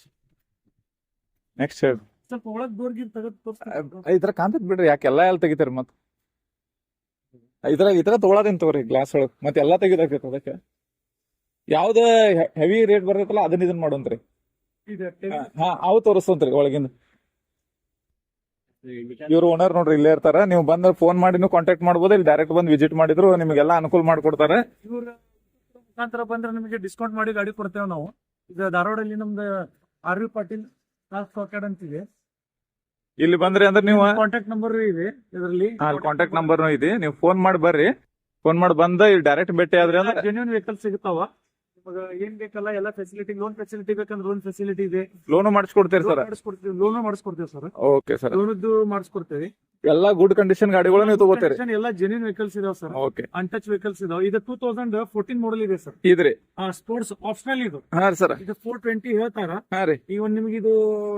ನೆಕ್ಸ್ಟ್ ಹೇಳಿ. ಸ್ವಲ್ಪ ಒಳಗ್ ಡೋರ್ ಗಿರ್ ತೆಗೆದು ಇದ್ರ ಕಾಂತದ್ ಬಿಡ್ರಿ ಯಾಕೆ ಎಲ್ಲಾ ಎಲ್ಲಿ ತೆಗಿತಾರ ಮತ್ತೆ? ಇದ್ರ ಇದ್ರ ತಗೊಳದೇನ್ ತಗೋರಿ ಗ್ಲಾಸ್ ಒಳಗೆ? ಮತ್ತೆ ಎಲ್ಲಾ ತೆಗಿದಾಕೈತಿ ಅದಕ್ಕೆ? ಯಾವ್ದ ಹೆವಿ ರೇಟ್ ಬರ್ತೈತಲ್ಲ ಅದನ್ನ ಇದನ್ನ ಮಾಡೋಂತ್ರಿ. ಇದೆ ಹಾ, ಅವು ತೋರಿಸ್ತಂತ್ರಿ ಒಳಗಿಂದ. ಇವ್ರು ಓನರ್ ನೋಡ್ರಿ ಇಲ್ಲೇ ಇರ್ತಾರ. ನೀವು ಬಂದ್ ಫೋನ್ ಮಾಡಿ ಕಾಂಟ್ಯಾಕ್ಟ್ ಮಾಡ್ಬೋದು. ಇಲ್ಲಿ ಡೈರೆಕ್ಟ್ ಬಂದ್ ವಿಸಿಟ್ ಮಾಡಿದ್ರು ನಿಮ್ಗೆಲ್ಲ ಅನುಕೂಲ ಮಾಡ್ಕೊಡ್ತಾರೆ. ಮುಖಾಂತರ ಬಂದ್ರೆ ನಿಮಗೆ ಡಿಸ್ಕೌಂಟ್ ಮಾಡಿ ಗಾಡಿ ಕೊಡ್ತೇವೆ ನಾವು. ಈಗ ಧಾರವಾಡಲ್ಲಿ ನಮ್ದು ಆರ್ ವಿ ಪಾಟೀಲ್ ಕಾಸ್ಟ್ ಅಂತಿದೆ ಇಲ್ಲಿ ಬಂದ್ರಿ ಅಂದ್ರೆ ನೀವು ಕಾಂಟ್ಯಾಕ್ಟ್ ನಂಬರ್ ಇದೆ ಇದರಲ್ಲಿ. ಕಾಂಟ್ಯಾಕ್ಟ್ ನಂಬರ್ ಇದೆ. ನೀವು ಫೋನ್ ಮಾಡಿ ಬರ್ರಿ. ಫೋನ್ ಮಾಡಿ ಬಂದ ಇಲ್ಲಿ ಡೈರೆಕ್ಟ್ ಭೇಟಿ ಆದ್ರೆ ಅಂದ್ರೆ ಜೆನ್ಯೂನ್ ವೆಹಿಕಲ್ ಸಿಗುತ್ತಾವ ಏನ್ ಬೇಕಲ್ಲ ಎಲ್ಲ ಫೆಸಿಲಿಟಿ ಲೋನ್ ಫೆಸಿಲಿಟಿ ಬೇಕಂದ್ರೆ ಲೋನ್ ಫೆಸಿಲಿಟಿ ಇದೆ. ಲೋನ್ ಮಾಡಿಸ್ಕೊಡ್ತೀರಿ ಸರ್ ಮಾಡಿಸ್ಕೊಡ್ತೀವಿ ಲೋನು ಮಾಡಿಸ್ಕೊಡ್ತೀವಿ ಸರ್ ಓಕೆ ಸರ್ ಲೋನದ್ದು ಮಾಡಿಸ್ಕೊಡ್ತೇವೆ. ಎಲ್ಲಾ ಗುಡ್ ಕಂಡೀಷನ್ ಗಾಡಿಗಳು ನೀವು ತಗೋತೀರಿ. ಎಲ್ಲ ಜೆನ್ಯೂನ್ ವೆಹಿಕಲ್ಸ್ ಇದಾವೆ ಸರ್. ಓಕೆ ಅನ್ಟಚ್ ವೆಹಿಕಲ್ಸ್ ಇದಾವೆ. ಇದು ಟೂ ತೌಸಂಡ್ ಫೋರ್ಟೀನ್ ಮಾಡಲ್ ಇದೆ ಸರ್. ಇದ್ರಿ? ಸ್ಪೋರ್ಟ್ಸ್ ಆಪ್ಷನಲ್ ಇದು. ಹಾ ರೀ ಸರ್. ಇದು ಫೋರ್ ಟ್ವೆಂಟಿ ಹೇಳ್ತಾರ. ಹಾ ರೀ. ಈಗ ಒಂದ್ ನಿಮ್ಗೆ ಇದು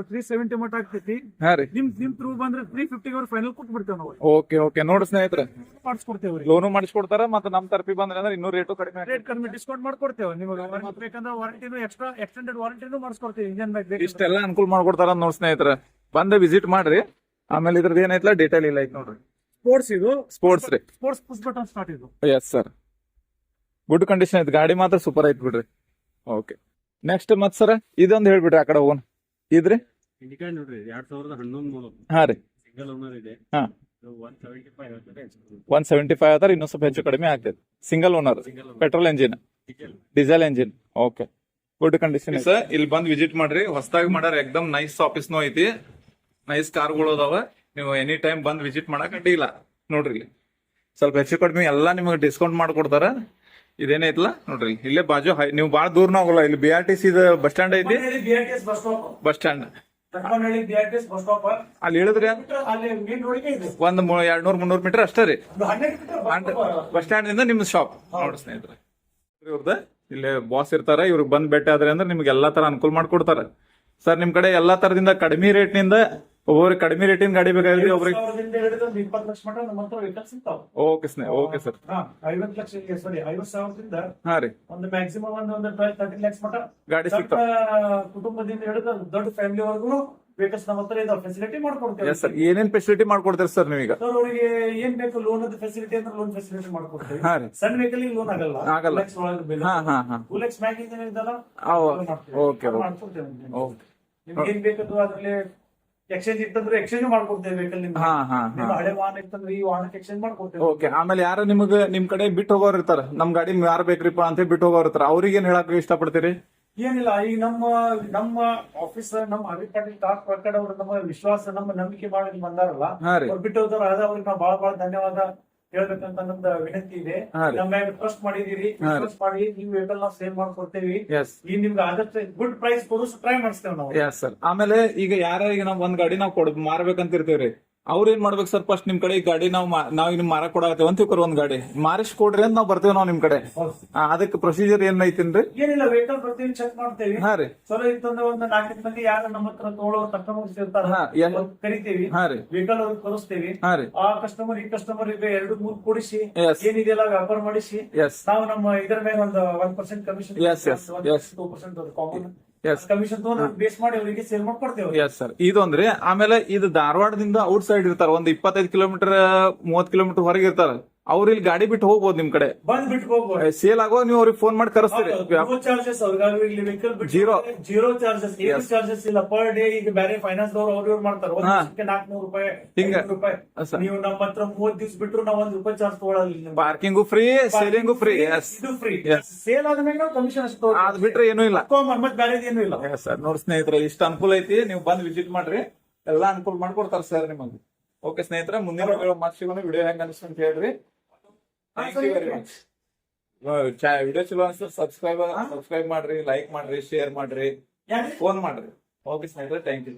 ತ್ರೀ ಸೆವೆಂಟಿ ಮಟ್ಟ ಆಗ್ತೈತಿ. ಹಾ ರೀ. ನಿಮ್ ನಿಮ್ ಥ್ರೂ ಬಂದ್ರೆ ತ್ರೀ ಫಿಫ್ಟಿ ಅವ್ರ ಫೈನಲ್ ಕೊಟ್ಬಿಡ್ತೇವೆ ನಾವು. ಓಕೆ ಓಕೆ ನೋಡಿ ಸ್ನೇಹಿತರೆ. ಮಾಡಿಸ್ಕೊಡ್ತೇವೆ ಲೋನು ಮಾಡಿಸ್ಕೊಡ್ತಾರ ಮತ್ತೆ ನಮ್ ತರಪಿ ಬಂದ್ರೆ ಅಂದ್ರೆ ಇನ್ನೂ ರೇಟು ಕಡಿಮೆ ರೇಟ್ ಕಡಿಮೆ ಡಿಸ್ಕೌಂಟ್ ಮಾಡ್ಕೊಡ್ತೇವೆ. ನಿಮಗೆ warranty ಬೇಕಂದ್ರೆ ವಾರಂಟಿನೂ ಎಕ್ಸ್ಟ್ರಾ ಎಕ್ಸ್ಟೆಂಡೆಡ್ ವಾರಂಟಿನೂ ಮಾಡಿಸ್ಕೊಡ್ತೇವೆ. ಇಂಜನ್ ಬ್ಯಾಗ್ ಇಷ್ಟೆಲ್ಲ ಅನುಕೂಲ ಮಾಡ್ಕೊಡ್ತಾರ ನೋಡಿ ಸ್ನೇಹಿತರೆ. ಬಂದ ವಿಸಿಟ್ ಮಾಡ್ರಿ. ಆಮೇಲೆ ಇದ್ರದ್ದು ಏನೈತ್ಲ ಡೀಟೇಲ್ ಇಲ್ಲ ಐತೆ ನೋಡ್ರಿ. ಸ್ಪೋರ್ಟ್ಸ್ ಇದು? ಸ್ಪೋರ್ಟ್ಸ್ ರೀ. ಸ್ಪೋರ್ಟ್ಸ್ ಪುಷ್ ಬಟನ್ ಸ್ಟಾರ್ಟ್ ಇದು. ಎಸ್ ಸರ್ ಗುಡ್ ಕಂಡೀಷನ್ ಐತಿ. ಗಾಡಿ ಮಾತ್ರ ಸೂಪರ್ ಐತ್ ಬಿಡ್ರಿ. ಓಕೆ ನೆಕ್ಸ್ಟ್ ಮತ್ ಸರ್ ಇದೊಂದು ಹೇಳ್ಬಿಡ್ರಿ ಆ ಕಡೆ ಹೋಗೋಣ. ಇದ್ರಿ? ಇಂಡಿಕಾ ನೋಡ್ರಿ ಎರಡ್ ಸಾವಿರದ ಹನ್ನೊಂದು ಹಾ ರೀ. ಸಿಂಗಲ್ ಓನರ್ ಇದೆ. ಹಾ. ಒನ್ ಸೆವೆಂಟಿ ಫೈವ್ ಆದ್ರೆ ಇನ್ನೂ ಸ್ವಲ್ಪ ಹೆಚ್ಚು ಕಡಿಮೆ ಆಗ್ತದೆ single owner single petrol engine diesel diesel engine okay good condition sir ಇಲ್ಲಿ ಬಂದ್ ವಿಸಿಟ್ ಮಾಡ್ರಿ. ಹೊಸದಾಗಿ ಮಾಡ್ಯಾರ ಎಕ್ದಮ್ ನೈಸ್ ಆಫೀಸ್ನು ಐತಿ. ನೈಸ್ ಕಾರ್ಗಳು ಅದಾವ. ನೀವು ಎನಿ ಟೈಮ್ ಬಂದ್ ವಿಸಿಟ್ ಮಾಡಕ್ ಅಡ್ಡಿಲ್ಲ ನೋಡ್ರಿ ಇಲ್ಲಿ. ಸ್ವಲ್ಪ ಹೆಚ್ಚು ಕಡಿಮೆ ಎಲ್ಲಾ ನಿಮಗೆ ಡಿಸ್ಕೌಂಟ್ ಮಾಡ್ಕೊಡ್ತಾರ. ಇದೇನೈತ್ಲ ನೋಡ್ರಿ ಇಲ್ಲಿ. ಬಾಜು ನೀವು ಬಾಳ ದೂರ ಹೋಗಲ್ಲ. ಇಲ್ಲಿ B R T C bus stand ಐತಿ? ಬಸ್ ಸ್ಟ್ಯಾಂಡ್ ಅಲ್ಲಿ ಇಳಿದ್ರಿ ಒಂದ್ ಎರಡ್ ನೂರ್ ಮುನ್ನೂರ್ ಮೀಟರ್ ಅಷ್ಟೇ ರೀ. ಬಸ್ ಸ್ಟ್ಯಾಂಡ್ ಇಂದ ನಿಮ್ ಶಾಪ್ ನೋಡ್ರಿ ಸ್ನೇಹಿತರೆ. ಇವ್ರದ ಇಲ್ಲೇ ಬಾಸ್ ಇರ್ತಾರ. ಇವ್ರಿಗೆ ಬಂದ್ ಭೇಟಿ ಆದ್ರೆ ಅಂದ್ರೆ ನಿಮ್ಗೆ ಎಲ್ಲಾ ತರ ಅನುಕೂಲ ಮಾಡ್ಕೊಡ್ತಾರ. ಸರ್ ನಿಮ್ ಕಡೆ ಎಲ್ಲಾ ತರದಿಂದ ಕಡಿಮೆ ರೇಟ್ನಿಂದ ಒಬ್ಬೊಬ್ರಿಗೆ ಕಡಿಮೆ ರೇಟಿನ ಗಾಡಿ ಬೇಕಾಗಿದ್ರೆ ಒಬ್ರಿಗೆ ಒಂದು ಇಪ್ಪತ್ತು ಲಕ್ಷ ಮಟ್ಟ ನಮ್ಮ ಹತ್ರ ವೆಹಿಕಲ್ ಸಿಗ್ತಾವ. ಓಕೆ ಸ್ನೇಹ ಓಕೆ ಸರ್ ಹಾ ಐವತ್ತು ಲಕ್ಷ ಸಾರಿ ಐವತ್ತು ಸಾವಿರದಿಂದ ಹಾ ರೀ. ಒಂದು ಮ್ಯಾಕ್ಸಿಮಮ್ ಒಂದು ಒಂದು ಟ್ವೆಲ್ ತರ್ಟಿ ಲ್ಯಾಕ್ಸ್ ಮಟ್ಟ ಗಾಡಿ ಸಿಗ್ತಾವ. ಕುಟುಂಬದಿಂದ ಹಿಡಿದು ದೊಡ್ಡ ಫ್ಯಾಮಿಲಿ ವರ್ಗು ವೆಹಿಕಲ್ಸ್ ನಮ್ಮ ಹತ್ರ ಇದಾವೆ. ಫೆಸಿಲಿಟಿ ಮಾಡ್ಕೊಡ್ತೇವೆ. ಸರ್ ಏನೇನ್ ಫೆಸಿಲಿಟಿ ಮಾಡ್ಕೊಡ್ತೀರಿ ಸರ್ ನೀವೀಗ? ಸರ್ ಅವರಿಗೆ ಏನ್ ಬೇಕು ಲೋನ್ ಫೆಸಿಲಿಟಿ ಅಂದ್ರೆ ಲೋನ್ ಫೆಸಿಲಿಟಿ ಮಾಡ್ಕೊಡ್ತೇವೆ. ಹಾ ರೀ. ಸಣ್ಣ ವೆಹಿಕಲ್ ಲೋನ್ ಆಗಲ್ಲ. ಆಗಲ್ಲ. ಲಕ್ಷ ಒಳಗೆ. ಹಾ ಹಾ ಹಾ. Lakhs ಮ್ಯಾಗಿಂದ ಮಾಡ್ತೇವೆ. ಓಕೆ ಓಕೆ ಓಕೆ ನಿಮ್ಗೆ. ಏನ್ ಬೇಕು ಅದ್ರಲ್ಲಿ ಎಕ್ಸ್ಚೇಂಜ್ ಇತ್ತಂದ್ರೆ ಎಕ್ಸ್ಚೇಂಜ್ ಮಾಡ್ಕೊಡ್ತೇವೆ ವೆಹಿಕಲ್ ನಿಮ್ಗೆ. ಹಾ ಹಾ ನಿಮ್ಮ ಹಳೆ ವಾಹನ ಇತ್ತಂದ್ರೆ ಈ ವಾಹನಕ್ಕೆ ಎಕ್ಸ್ಚೇಂಜ್ ಮಾಡ್ಕೊಡ್ತೇವೆ. ಓಕೆ ಆಮೇಲೆ ಯಾರು ನಿಮಗೆ ನಿಮ್ ಕಡೆ ಬಿಟ್ಟು ಹೋಗೋರು ಇರ್ತಾರ. ನಮ್ ಗಾಡಿ ಯಾರು ಬೇಕ್ರಿಪ್ಪ ಅಂತ ಬಿಟ್ಟು ಹೋಗೋರು ಇರ್ತಾರೆ. ಅವ್ರಿಗೆ ಏನ್ ಹೇಳಕ್ ಇಷ್ಟಪಡ್ತೀರಿ? ಏನಿಲ್ಲ ಈ ನಮ್ಮ ನಮ್ಮ ಆಫೀಸ್ ನಮ್ಮ ಅಭಿ ಪಾಟೀಲ್ ಟಾಕ್ ಪ್ರಕಟ ಅವರು ನಮ್ಮ ವಿಶ್ವಾಸ ನಮ್ಮ ನಂಬಿಕೆ ಮಾಡಿ ಬಂದಾರಲ್ಲ ಅವ್ರು ಬಿಟ್ಟು ಹೋದಾರ ಅದ ಅವ್ರಿಗೆ ನಾವು ಬಹಳ ಬಹಳ ಧನ್ಯವಾದ. ಹೇಳ್ಬೇಕಂತ ನಂದ ವಿನಂತಿ ಇದೆ. ನಮ್ಮ ಟ್ರಸ್ಟ್ ಮಾಡಿದೀರಿ ಮಾಡಿ ನೀವು ವೆಹಿಕಲ್ ನಾವು ಸೇಲ್ ಮಾಡ್ಕೊಡ್ತೇವಿ. ಈಗ ನಿಮ್ಗೆ ಆದಷ್ಟು ಗುಡ್ ಪ್ರೈಸ್ ಕೊಡಿಸ್ ಟ್ರೈ ಮಾಡಿಸ್ತೇವೆ ನಾವು. ಸರ್ ಆಮೇಲೆ ಈಗ ಯಾರ ಈಗ ನಾವ್ ಒಂದ್ ಗಾಡಿ ನಾವ್ ಕೊಡ್ ಮಾರ್ಬೇಕಂತ ಇರ್ತೀವ್ರಿ ಅವ್ರ ಏನ್ ಮಾಡ್ಬೇಕು ಸರ್ ಫಸ್ಟ್ ನಿಮ್ ಕಡೆ ಈ ಗಾಡಿ ನಾವು ನಾವ್ ನಿಮ್ ಮಾರಕ್ ಕೊಡಾಕತ್ತೇವ. ಅಂತ ತಿಳ್ಕೊರಿ ಒಂದ್ ಗಾಡಿ. ಮಾರಿಸ್ ಕೊಡ್ರಿ ಅಂತ ನಾವ್ ಬರ್ತೇವೆ ನಾವ್ ನಿಮ್ ಕಡೆ. ಆ, ಅದಕ್ಕೆ ಪ್ರೊಸೀಜರ್ ಏನ್ ಐತಿನ್ರಿ ಏನಿಲ್ಲ ವೆಹಿಕಲ್ ಬರ್ತೀವಿ ಚೆಕ್ ಮಾಡ್ತೇವಿ. ಹಾ ರೀ. ಚಲೋ ಇತ್ತಂದ್ರೆ ಒಂದು ನಾಲ್ಕು ಮಂದಿ ಯಾರು ನಮ್ಮ ಹತ್ರ ತಗೊಳ್ಳೋ ಕಸ್ಟಮರ್ಸ್ ಇರ್ತಾರ. ಹಾ, ಎಲ್- ಅವ್ರ್ನ ಕರಿತೀವಿ. ಹಾ ರೀ. ವೆಹಿಕಲ್ ಅವ್ರಿಗೆ ಕಳಿಸ್ತೇವಿ ಹಾ ರೀ. ಆ ಕಸ್ಟಮರ್ ಈ ಕಸ್ಟಮರ್ ಇದೆ ಎರಡು ಮೂರು ಕೂಡಿಸಿ. Yes. ಏನಿದೆಯಲ್ಲ ವ್ಯಾಪಾರ ಮಾಡಿಸಿ. ಎಸ್ ನಾವು ನಮ್ಮ ಇದರ ಮೇಲೆ ಒಂದು one percent commission Yes, yes, yes. Two percent common. Commission ತಗೊಂಡು ಬೇಸ್ ಮಾಡಿ ಅವರಿಗೆ ಸೇಲ್ ಮಾಡ್ಕೊಡ್ತೇವೆ ಎಸ್ ಸರ್ ಇದೊಂದ್ರಿ ಆಮೇಲೆ ಇದು ಧಾರವಾಡದಿಂದ ಔಟ್ ಸೈಡ್ ಇರ್ತಾರ. ಒಂದ್ ಇಪ್ಪತ್ತೈದು ಕಿಲೋಮೀಟರ್ ಮೂವತ್ ಕಿಲೋಮೀಟರ್ ಹೊರಗೆ ಇರ್ತಾರ. ಅವ್ರ ಇಲ್ಲಿ ಗಾಡಿ ಬಿಟ್ಟು ಹೋಗ್ಬೋದು ನಿಮ್ ಕಡೆ. ಬಂದ್ ಬಿಟ್ಟು ಹೋಗ್ಬೋದು ಸೇಲ್ ಆಗೋ ನೀವು ಅವ್ರಿಗೆ ಫೋನ್ ಮಾಡಿ ಕರೆಸ್ತೀರಿ. ಚಾರ್ಜಸ್ ಅವ್ರಿಗೆ ಇಲ್ಲಿ ವೆಹಿಕಲ್ Zero. ಜೀರೋ ಚಾರ್ಜಸ್ ಏನು ಚಾರ್ಜಸ್ ಇಲ್ಲ. ಪರ್ ಡೇ ಈಗ ಬೇರೆ ಫೈನಾನ್ಸ್ ದವ್ರು ಅವ್ರ ಇವ್ರು ಮಾಡ್ತಾರೆ. ಒಂದ್ ನಾಲ್ಕನೂರು ರೂಪಾಯಿ ಹಿಂಗ. ರೂಪಾಯಿ. ನೀವು ನಮ್ಮ ಹತ್ರ ಮೂವತ್ ದಿವ್ಸ ಬಿಟ್ರು ನಾವ್ ಒಂದ್ ರೂಪಾಯಿ ಚಾರ್ಜ್ ತಗೊಳ್ಳಲ್ಲ ಪಾರ್ಕಿಂಗು ಫ್ರೀ ಸೇಲಿಂಗು ಫ್ರೀ ಇದು ಫ್ರೀ. ಸೇಲ್ ಆದ್ಮೇಲೆ ನಾವು ಕಮಿಷನ್ ಅಷ್ಟು ಅದ್ ಬಿಟ್ರೆ ಏನೂ ಇಲ್ಲ. ಮತ್ತೆ ಬೇರೆ ಏನು ಇಲ್ಲ. ಸರ್ ನೋಡಿ ಸ್ನೇಹಿತರೆ ಇಷ್ಟ ಅನುಕೂಲ ಐತಿ. ನೀವು ಬಂದ್ ವಿಸಿಟ್ ಮಾಡ್ರಿ. ಎಲ್ಲಾ ಅನುಕೂಲ ಮಾಡ್ಕೊಡ್ತಾರ ಸರ್ ನಿಮಗೆ. ಓಕೆ ಸ್ನೇಹಿತರೆ ಮುಂದಿನ ಸಿಗೋಣ. ವಿಡಿಯೋ ಹೆಂಗ್ ಅನಿಸ್ತು ಅಂತ ಹೇಳ್ರಿ. Thank you very much video ಚಲೋ ಅನ್ಸ ಸಬ್ಸ್ಕ್ರೈಬ್ ಸಬ್ಸ್ಕ್ರೈಬ್ ಮಾಡ್ರಿ ಲೈಕ್ ಮಾಡ್ರಿ ಶೇರ್ ಮಾಡ್ರಿ. ಫೋನ್ ಮಾಡ್ರಿ. ಓಕೆ ಸ್ನೇಹಿತರೆ ಥ್ಯಾಂಕ್ ಯು